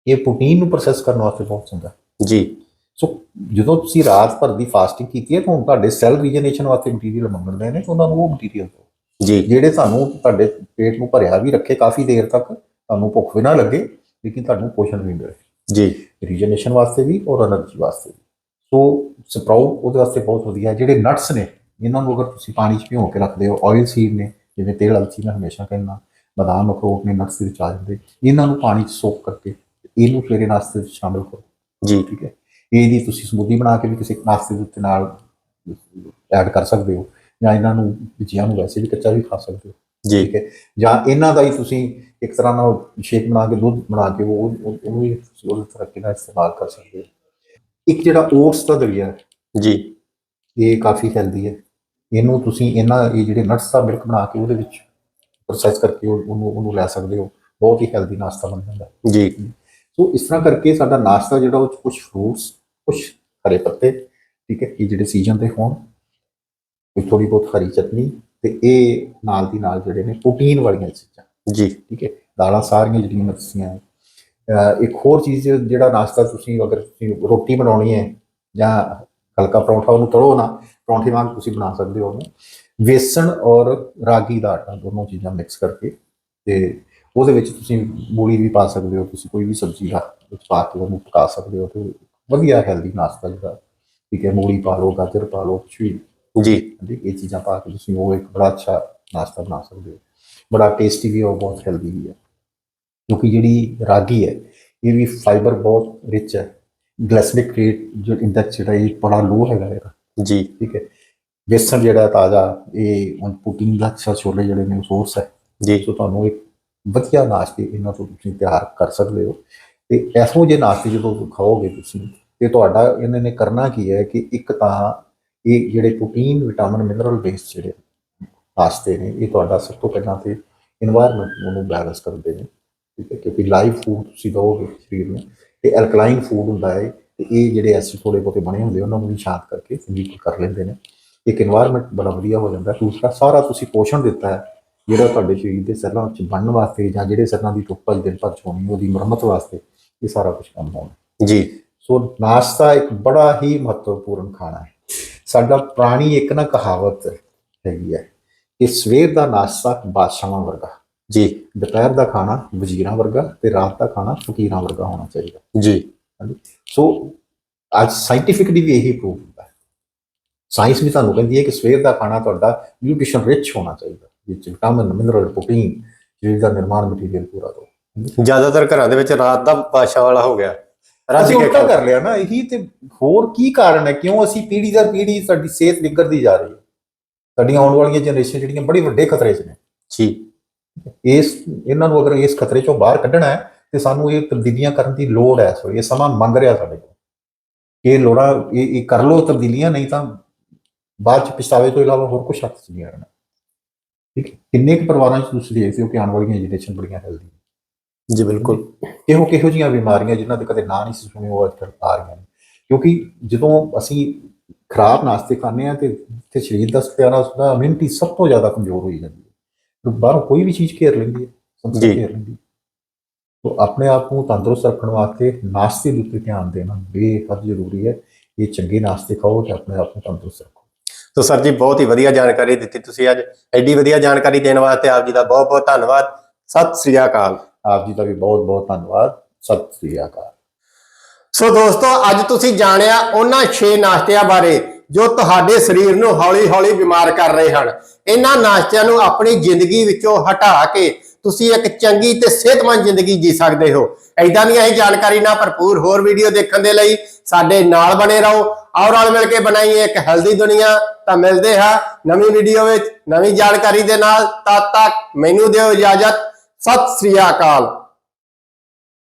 ਇਹ ਪ੍ਰੋਟੀਨ ਨੂੰ ਪ੍ਰੋਸੈਸ ਕਰਨ ਵਾਸਤੇ ਬਹੁਤ ਚੰਗਾ। ਜੀ। ਸੋ ਜਦੋਂ ਤੁਸੀਂ ਰਾਤ ਭਰ ਦੀ ਫਾਸਟਿੰਗ ਕੀਤੀ ਹੈ ਤਾਂ ਤੁਹਾਡੇ ਸੈੱਲ ਰੀਜਨਰੇਸ਼ਨ ਵਾਸਤੇ ਮਟੀਰੀਅਲ ਮੰਗਦੇ ਨੇ ਤਾਂ ਉਹਨਾਂ ਨੂੰ ਉਹ ਮਟੀਰੀਅਲ ਦਿਓ। ਜੀ ਜਿਹੜੇ ਤੁਹਾਨੂੰ ਤੁਹਾਡੇ ਪੇਟ ਨੂੰ ਭਰਿਆ ਵੀ ਰੱਖੇ ਕਾਫੀ ਦੇਰ ਤੱਕ ਤੁਹਾਨੂੰ ਭੁੱਖ ਵੀ ਨਾ ਲੱਗੇ ਲੇਕਿਨ ਤੁਹਾਨੂੰ ਪੋਸ਼ਣ ਵੀ ਮਿਲੇ। ਜੀ। ਰੀਜਨਰੇਸ਼ਨ ਵਾਸਤੇ ਵੀ ਔਰ એનર્ਜੀ ਵਾਸਤੇ ਵੀ। ਸੋ ਸਪਰਾਊਟ ਉਹਦੇ ਵਾਸਤੇ ਬਹੁਤ ਵਧੀਆ। ਜਿਹੜੇ ਨਟਸ ਨੇ ਇਹਨਾਂ ਨੂੰ ਅਗਰ ਤੁਸੀਂ ਪਾਣੀ 'ਚ ਭਿਓ ਕੇ ਰੱਖਦੇ ਹੋ ਆਇਲ ਸੀਡ ਨੇ ਜਿਵੇਂ ਤੇਲ ਅਲਸੀ ਮੈਂ ਹਮੇਸ਼ਾ ਕਹਿੰਦਾ ਬਦਾਮ ਅਖਰੋਟ ਨੇ ਨਟਸ ਵਿੱਚ ਆ ਜਾਂਦੇ ਇਹਨਾਂ ਨੂੰ ਪਾਣੀ 'ਚ ਸੋਕ ਕਰਕੇ ਇਹਨੂੰ ਸਵੇਰੇ ਨਾਸ਼ਤੇ ਵਿੱਚ ਸ਼ਾਮਿਲ ਕਰੋ। ਜੀ। ਠੀਕ ਹੈ? ਇਹਦੀ ਤੁਸੀਂ ਸਮੂਦੀ ਬਣਾ ਕੇ ਵੀ ਕਿਸੇ ਨਾਸ਼ਤੇ ਦੇ ਨਾਲ ਐਡ ਕਰ ਸਕਦੇ ਹੋ। ਜਾਂ ਇਹਨਾਂ ਨੂੰ ਬੱਚਿਆਂ ਨੂੰ ਵੈਸੇ ਵੀ ਕੱਚਾ ਵੀ ਖਾ ਸਕਦੇ ਹੋ। ਜੀ। ਠੀਕ ਹੈ? ਜਾਂ ਇਹਨਾਂ ਦਾ ਹੀ ਤੁਸੀਂ ਇੱਕ ਤਰ੍ਹਾਂ ਨਾਲ ਸ਼ੇਕ ਬਣਾ ਕੇ ਦੁੱਧ ਬਣਾ ਕੇ ਉਹ ਉਹ- ਉਹਨੂੰ ਵੀ ਉਹਦੇ ਤਰੀਕੇ ਨਾਲ ਇਸਤੇਮਾਲ ਕਰ ਸਕਦੇ ਹੋ। ਇੱਕ ਜਿਹੜਾ ਓਟਸ ਦਾ ਦਲੀਆ ਹੈ ਜੀ। ਇਹ ਕਾਫੀ ਹੈਲਦੀ ਹੈ। ਇਹਨੂੰ ਤੁਸੀਂ ਇਹਨਾਂ ਇਹ ਜਿਹੜੇ ਨਟਸ ਦਾ ਮਿਲਕ ਬਣਾ ਕੇ ਉਹਦੇ ਵਿੱਚ ਪ੍ਰੋਸੈਸ ਕਰਕੇ ਉਹ- ਉਹਨੂੰ ਉਹਨੂੰ ਲੈ ਸਕਦੇ ਹੋ। ਬਹੁਤ ਹੀ ਹੈਲਦੀ ਨਾਸ਼ਤਾ ਬਣ ਜਾਂਦਾ। ਜੀ। ਸੋ ਇਸ ਤਰ੍ਹਾਂ ਕਰਕੇ ਸਾਡਾ ਨਾਸ਼ਤਾ ਜਿਹੜਾ ਉਹ ਕੁਝ ਫਰੂਟਸ ਕੁਝ ਹਰੇ ਪੱਤੇ ਠੀਕ ਹੈ? ਇਹ ਜਿਹੜੇ ਸੀਜ਼ਨ ਦੇ ਹੋਣ ਕੋਈ ਥੋੜੀ ਬਹੁਤ ਹਰੀ ਚਟਨੀ ਤੇ ਇਹ ਨਾਲ ਦੀ ਨਾਲ ਜਿਹੜੇ ਨੇ ਪ੍ਰੋਟੀਨ ਵਾਲੀਆਂ ਚੀਜ਼ਾਂ। ਜੀ। ਠੀਕ ਹੈ? ਦਾਲਾਂ ਸਾਰੀਆਂ ਜਿਹੜੀਆਂ ਮੈਂ ਦੱਸੀਆਂ ਇੱਕ ਹੋਰ ਚੀਜ਼ ਜਿਹੜਾ ਨਾਸ਼ਤਾ ਤੁਸੀਂ ਅਗਰ ਤੁਸੀਂ ਰੋਟੀ ਬਣਾਉਣੀ ਹੈ ਜਾਂ ਹਲਕਾ ਪਰੌਂਠਾ ਉਹਨੂੰ ਤੜੋ ਨਾ ਪਰੌਂਠੇ ਵਾਂਗ ਤੁਸੀਂ ਬਣਾ ਸਕਦੇ ਹੋ ਉਹਨੂੰ। ਵੇਸਣ ਔਰ ਰਾਗੀ ਦਾ ਆਟਾ ਦੋਨੋਂ ਚੀਜ਼ਾਂ ਮਿਕਸ ਕਰਕੇ ਤੇ ਉਹਦੇ ਵਿੱਚ ਤੁਸੀਂ ਮੂਲੀ ਵੀ ਪਾ ਸਕਦੇ ਹੋ ਤੁਸੀਂ ਕੋਈ ਵੀ ਸਬਜ਼ੀ ਦਾ ਵਿੱਚ ਪਾ ਕੇ ਉਹਨੂੰ ਪਕਾ ਸਕਦੇ ਹੋ ਤੇ ਵਧੀਆ ਹੈਲਦੀ ਨਾਸ਼ਤਾ ਜਿਹੜਾ ਠੀਕ ਹੈ? ਮੂਲੀ ਪਾ ਲਓ ਗਾਜਰ ਪਾ ਲਓ ਕੁਛ ਵੀ ਜੀ। ਇਹ ਚੀਜ਼ਾਂ ਪਾ ਕੇ ਤੁਸੀਂ ਉਹ ਇੱਕ ਬੜਾ ਅੱਛਾ ਨਾਸ਼ਤਾ ਬਣਾ ਸਕਦੇ ਹੋ। ਬੜਾ ਟੇਸਟੀ ਵੀ ਹੈ ਬਹੁਤ ਹੈਲਦੀ ਵੀ ਹੈ। ਕਿਉਂਕਿ ਜਿਹੜੀ ਰਾਗੀ ਹੈ ਇਹ ਵੀ ਫਾਈਬਰ ਬਹੁਤ ਰਿਚ ਹੈ। ਗਲਾਈਸੈਮਿਕ ਰੇਟ ਜੋ ਇੰਡੈਕਸ ਜਿਹੜਾ ਇਹ ਬੜਾ ਲੋ ਹੈਗਾ ਇਹਦਾ। ਜੀ। ਠੀਕ ਹੈ। ਬੇਸਣ ਜਿਹੜਾ ਤਾਜ਼ਾ ਇਹ ਹੁਣ ਪ੍ਰੋਟੀਨ ਦਾ ਅੱਛਾ ਛੋਲੇ ਜਿਹੜੇ ਨੇ ਸੋਰਸ ਹੈ। ਜੀ। ਸੋ ਤੁਹਾਨੂੰ ਇੱਕ ਵਧੀਆ ਨਾਸ਼ਤੇ ਇਹਨਾਂ ਤੋਂ ਤੁਸੀਂ ਤਿਆਰ ਕਰ ਸਕਦੇ ਹੋ। ਤੇ ਇਹੋ ਜਿਹੇ ਨਾਸ਼ਤੇ ਜਦੋਂ ਖਾਓਗੇ ਤੁਸੀਂ ਤੇ ਤੁਹਾਡਾ ਇਹਨਾਂ ਨੇ ਕਰਨਾ ਕੀ ਹੈ ਕਿ ਇੱਕ ਤਾਂ ਇਹ ਜਿਹੜੇ ਪ੍ਰੋਟੀਨ ਵਿਟਾਮਿਨ ਮਿਨਰਲ ਬੇਸ ਜਿਹੜੇ ਆਸਤੇ ਨੇ ਇਹ ਤੁਹਾਡਾ ਸਭ ਤੋਂ ਪਹਿਲਾਂ ਤੇ এনवायरमेंट ਨੂੰ ਬੈਲੈਂਸ ਕਰਦੇ ਨੇ ਠੀਕ ਹੈ ਕਿਉਂਕਿ ਲਾਈਵ ਫੂਡ ਤੁਸੀਂ ਦੋਗੇ ਸਰੀਰ ਨੂੰ ਤੇ ਐਲਕਲਾਈਨ ਫੂਡ ਹੁੰਦਾ ਹੈ ਤੇ ਇਹ ਜਿਹੜੇ ਐਸਿਡ ਥੋੜੇ ਬਹੁਤੇ ਬਣੇ ਹੁੰਦੇ ਉਹਨਾਂ ਨੂੰ ਵੀ ਸ਼ਾਂਤ ਕਰਕੇ ਸੰਗੀਤ ਕਰ ਲੈਂਦੇ ਨੇ। ਇੱਕ এনवायरमेंट ਬੜਾ ਵਧੀਆ ਹੋ ਜਾਂਦਾ ਦੂਸਰਾ ਸਾਰਾ ਤੁਸੀਂ ਪੋਸ਼ਣ ਦਿੱਤਾ ਹੈ ਜਿਹੜਾ ਤੁਹਾਡੇ ਸਰੀਰ ਦੇ ਸੈੱਲਾਂ ਵਿੱਚ ਬਣਨ ਵਾਸਤੇ ਜਾਂ ਜਿਹੜੇ ਸੈੱਲਾਂ ਦੀ ਟੁੱਪਾ ਦਿਨ ਭਰ ਹੋਣੀ ਉਹਦੀ ਮੁਰੰਮਤ ਵਾਸਤੇ ਇਹ ਸਾਰਾ ਕੁਝ ਕੰਮ ਆਉਂਦਾ ਜੀ। ਸੋ ਨਾਸ਼ਤਾ ਇੱਕ ਬੜਾ ਹੀ ਮਹੱਤਵਪੂਰਨ ਖਾਣਾ ਹੈ। ਸਾਡਾ ਪੁਰਾਣੀ ਇੱਕ ਨਾ ਕਹਾਵਤ ਹੈਗੀ ਹੈ ਕਿ ਸਵੇਰ ਦਾ ਨਾਸ਼ਤਾ ਬਾਦਸ਼ਾਹਾਂ ਵਰਗਾ ਜੀ ਦੁਪਹਿਰ ਦਾ ਖਾਣਾ ਵਜ਼ੀਰਾਂ ਵਰਗਾ ਤੇ ਰਾਤ ਦਾ ਖਾਣਾ ਫਕੀਰਾਂ ਵਰਗਾ ਹੋਣਾ ਚਾਹੀਦਾ। ਜੀ। ਸੋ ਅੱਜ ਸਾਇੰਟੀਫਿਕਲੀ ਵੀ ਇਹੀ ਪ੍ਰੂਵ ਹੁੰਦਾ ਹੈ। ਸਾਇੰਸ ਵੀ ਤੁਹਾਨੂੰ ਕਹਿੰਦੀ ਹੈ ਕਿ ਸਵੇਰ ਦਾ ਖਾਣਾ ਤੁਹਾਡਾ ਨਿਊਟ੍ਰੀਸ਼ਨ ਰਿਚ ਹੋਣਾ ਚਾਹੀਦਾ ਵਿੱਚ ਵਿਟਾਮਿਨ ਮਿਨਰਲ ਪ੍ਰੋਟੀਨ ਜਿਹਦਾ ਨਿਰਮਾਣ ਮਟੀਰੀਅਲ ਪੂਰਾ ਦੋ ਜ਼ਿਆਦਾਤਰ ਘਰਾਂ ਦੇ ਵਿੱਚ ਰਾਤ ਦਾ ਬਾਦਸ਼ਾਹ ਵਾਲਾ ਹੋ ਗਿਆ। ਰੱਜ ਅਸੀਂ ਕੇ ਉਲਟਾ ਖਾਓ। ਕਰ ਲਿਆ ਨਾ ਇਹੀ ਤੇ ਹੋਰ ਕੀ ਕਾਰਨ ਹੈ? ਕਿਉਂ ਅਸੀਂ ਪੀੜ੍ਹੀ ਦਰ ਪੀੜ੍ਹੀ ਸਾਡੀ ਸਿਹਤ ਵਿਗੜਦੀ ਜਾ ਰਹੀ ਹੈ? ਸਾਡੀਆਂ ਆਉਣ ਵਾਲੀਆਂ ਜਨਰੇਸ਼ਨ ਜਿਹੜੀਆਂ ਬੜੀ ਵੱਡੇ ਖਤਰੇ 'ਚ ਨੇ। ਜੀ। ਇਸ ਇਹਨਾਂ ਨੂੰ ਅਗਰ ਇਸ ਖਤਰੇ 'ਚੋਂ ਬਾਹਰ ਕੱਢਣਾ ਹੈ ਤੇ ਸਾਨੂੰ ਇਹ ਤਬਦੀਲੀਆਂ ਕਰਨ ਦੀ ਲੋੜ ਹੈ। ਸੋ ਇਹ ਸਮਾਂ ਮੰਗ ਰਿਹਾ ਸਾਡੇ ਕੋਲ। ਇਹ ਲੋੜਾਂ ਇਹ ਇਹ ਕਰ ਲੋ ਤਬਦੀਲੀਆਂ ਨਹੀਂ ਤਾਂ ਬਾਅਦ 'ਚ ਪਛਤਾਵੇ ਤੋਂ ਇਲਾਵਾ ਹੋਰ ਕੁਝ ਹੱਥ 'ਚ ਨਹੀਂ ਆਣਾ ਠੀਕ ਹੈ? ਕਿੰਨੇ ਕੁ ਪਰਿਵਾਰਾਂ 'ਚ ਤੁਸੀਂ ਦੇਖਦੇ ਹੋ ਕਿ ਆਉਣ ਵਾਲੀਆਂ ਜਨਰੇਸ਼ਨ ਬੜੀਆਂ ਹੈਲਦੀ ਜੀ ਬਿਲਕੁਲ। ਕਿਹੋ ਕਿਹੋ ਜੀਆਂ ਬਿਮਾਰੀਆਂ ਜਿਨ੍ਹਾਂ ਦੇ ਕਦੇ ਨਾਂ ਨਹੀਂ ਸੀ ਸੁਣੇ ਉਹ ਅੱਜ ਕੱਲ੍ਹ ਆ ਰਹੀਆਂ ਨੇ। ਕਿਉਂਕਿ ਜਦੋਂ ਅਸੀਂ ਖਰਾਬ ਨਾਸ਼ਤੇ ਖਾਂਦੇ ਆ ਤੇ ਤੇ ਸਰੀਰ ਦਾ ਪਿਆਰਾ ਉਸਦਾ ਇਮਿਊਨਿਟੀ ਸਭ ਤੋਂ ਜ਼ਿਆਦਾ ਕਮਜ਼ੋਰ ਹੋਈ ਜਾਂਦੀ ਹੈ। ਤੇ ਬਾਹਰੋਂ ਕੋਈ ਵੀ ਚੀਜ਼ ਘੇਰ ਲੈਂਦੀ ਹੈ ਸੰਸਥਾ ਜੀ। ਘੇਰ ਲੈਂਦੀ ਹੈ। ਆਪਣੇ ਆਪ ਨੂੰ ਤੰਦਰੁਸਤ ਰੱਖਣ ਵਾਸਤੇ ਨਾਸ਼ਤੇ ਦੇ ਉੱਤੇ ਧਿਆਨ ਦੇਣਾ ਬੇਹੱਦ ਜ਼ਰੂਰੀ ਹੈ। ਇਹ ਚੰਗੇ ਨਾਸ਼ਤੇ ਖਾਓ ਤੇ ਆਪਣੇ ਆਪ ਨੂੰ ਤੰਦਰੁਸਤ ਰੱਖੋ। ਤੋ ਸਰ ਜੀ ਬਹੁਤ ਹੀ ਵਧੀਆ ਜਾਣਕਾਰੀ ਦਿੱਤੀ ਤੁਸੀਂ ਅੱਜ। ਐਡੀ ਵਧੀਆ ਜਾਣਕਾਰੀ ਦੇਣ ਵਾਸਤੇ ਆਪ ਜੀ ਦਾ ਬਹੁਤ ਬਹੁਤ ਧੰਨਵਾਦ। ਸਤਿ ਸ੍ਰੀ ਅਕਾਲ। ਆਪ ਜੀ ਦਾ ਵੀ ਬਹੁਤ ਬਹੁਤ ਧੰਨਵਾਦ। ਸਤਿ ਸ੍ਰੀ ਅਕਾਲ। ਸੋ ਦੋਸਤੋ, ਅੱਜ ਤੁਸੀਂ ਜਾਣਿਆ ਉਹਨਾਂ 6 ਨਾਸ਼ਤਿਆਂ ਬਾਰੇ ਜੋ ਤੁਹਾਡੇ ਸਰੀਰ ਨੂੰ ਹੌਲੀ-ਹੌਲੀ ਬਿਮਾਰ ਕਰ ਰਹੇ ਹਨ। ਇਹਨਾਂ ਨਾਸ਼ਤਿਆਂ ਨੂੰ ਆਪਣੀ ਜ਼ਿੰਦਗੀ ਵਿੱਚੋਂ ਹਟਾ ਕੇ ਤੁਸੀਂ ਇੱਕ ਚੰਗੀ ਤੇ ਸਿਹਤਮੰਦ ਜ਼ਿੰਦਗੀ ਜੀ ਸਕਦੇ ਹੋ। ਐਦਾਂ ਦੀਆਂ ਹੀ ਜਾਣਕਾਰੀ ਨਾਲ ਭਰਪੂਰ ਹੋਰ ਵੀਡੀਓ ਦੇਖਣ ਦੇ ਲਈ ਸਾਡੇ ਨਾਲ ਬਣੇ ਰਹੋ। ਔਰ ਨਾਲ ਮਿਲ ਕੇ ਬਣਾਈਏ ਇੱਕ ਹੈਲਦੀ ਦੁਨੀਆ। ਤਾਂ ਮਿਲਦੇ ਹਾਂ ਨਵੀਂ ਵੀਡੀਓ ਵਿੱਚ, ਨਵੀਂ ਜਾਣਕਾਰੀ ਦੇ ਨਾਲ। ਤਦ ਤੱਕ ਮੈਨੂੰ ਦਿਓ ਇਜਾਜ਼ਤ। ਸਤਿ ਸ੍ਰੀ ਅਕਾਲ।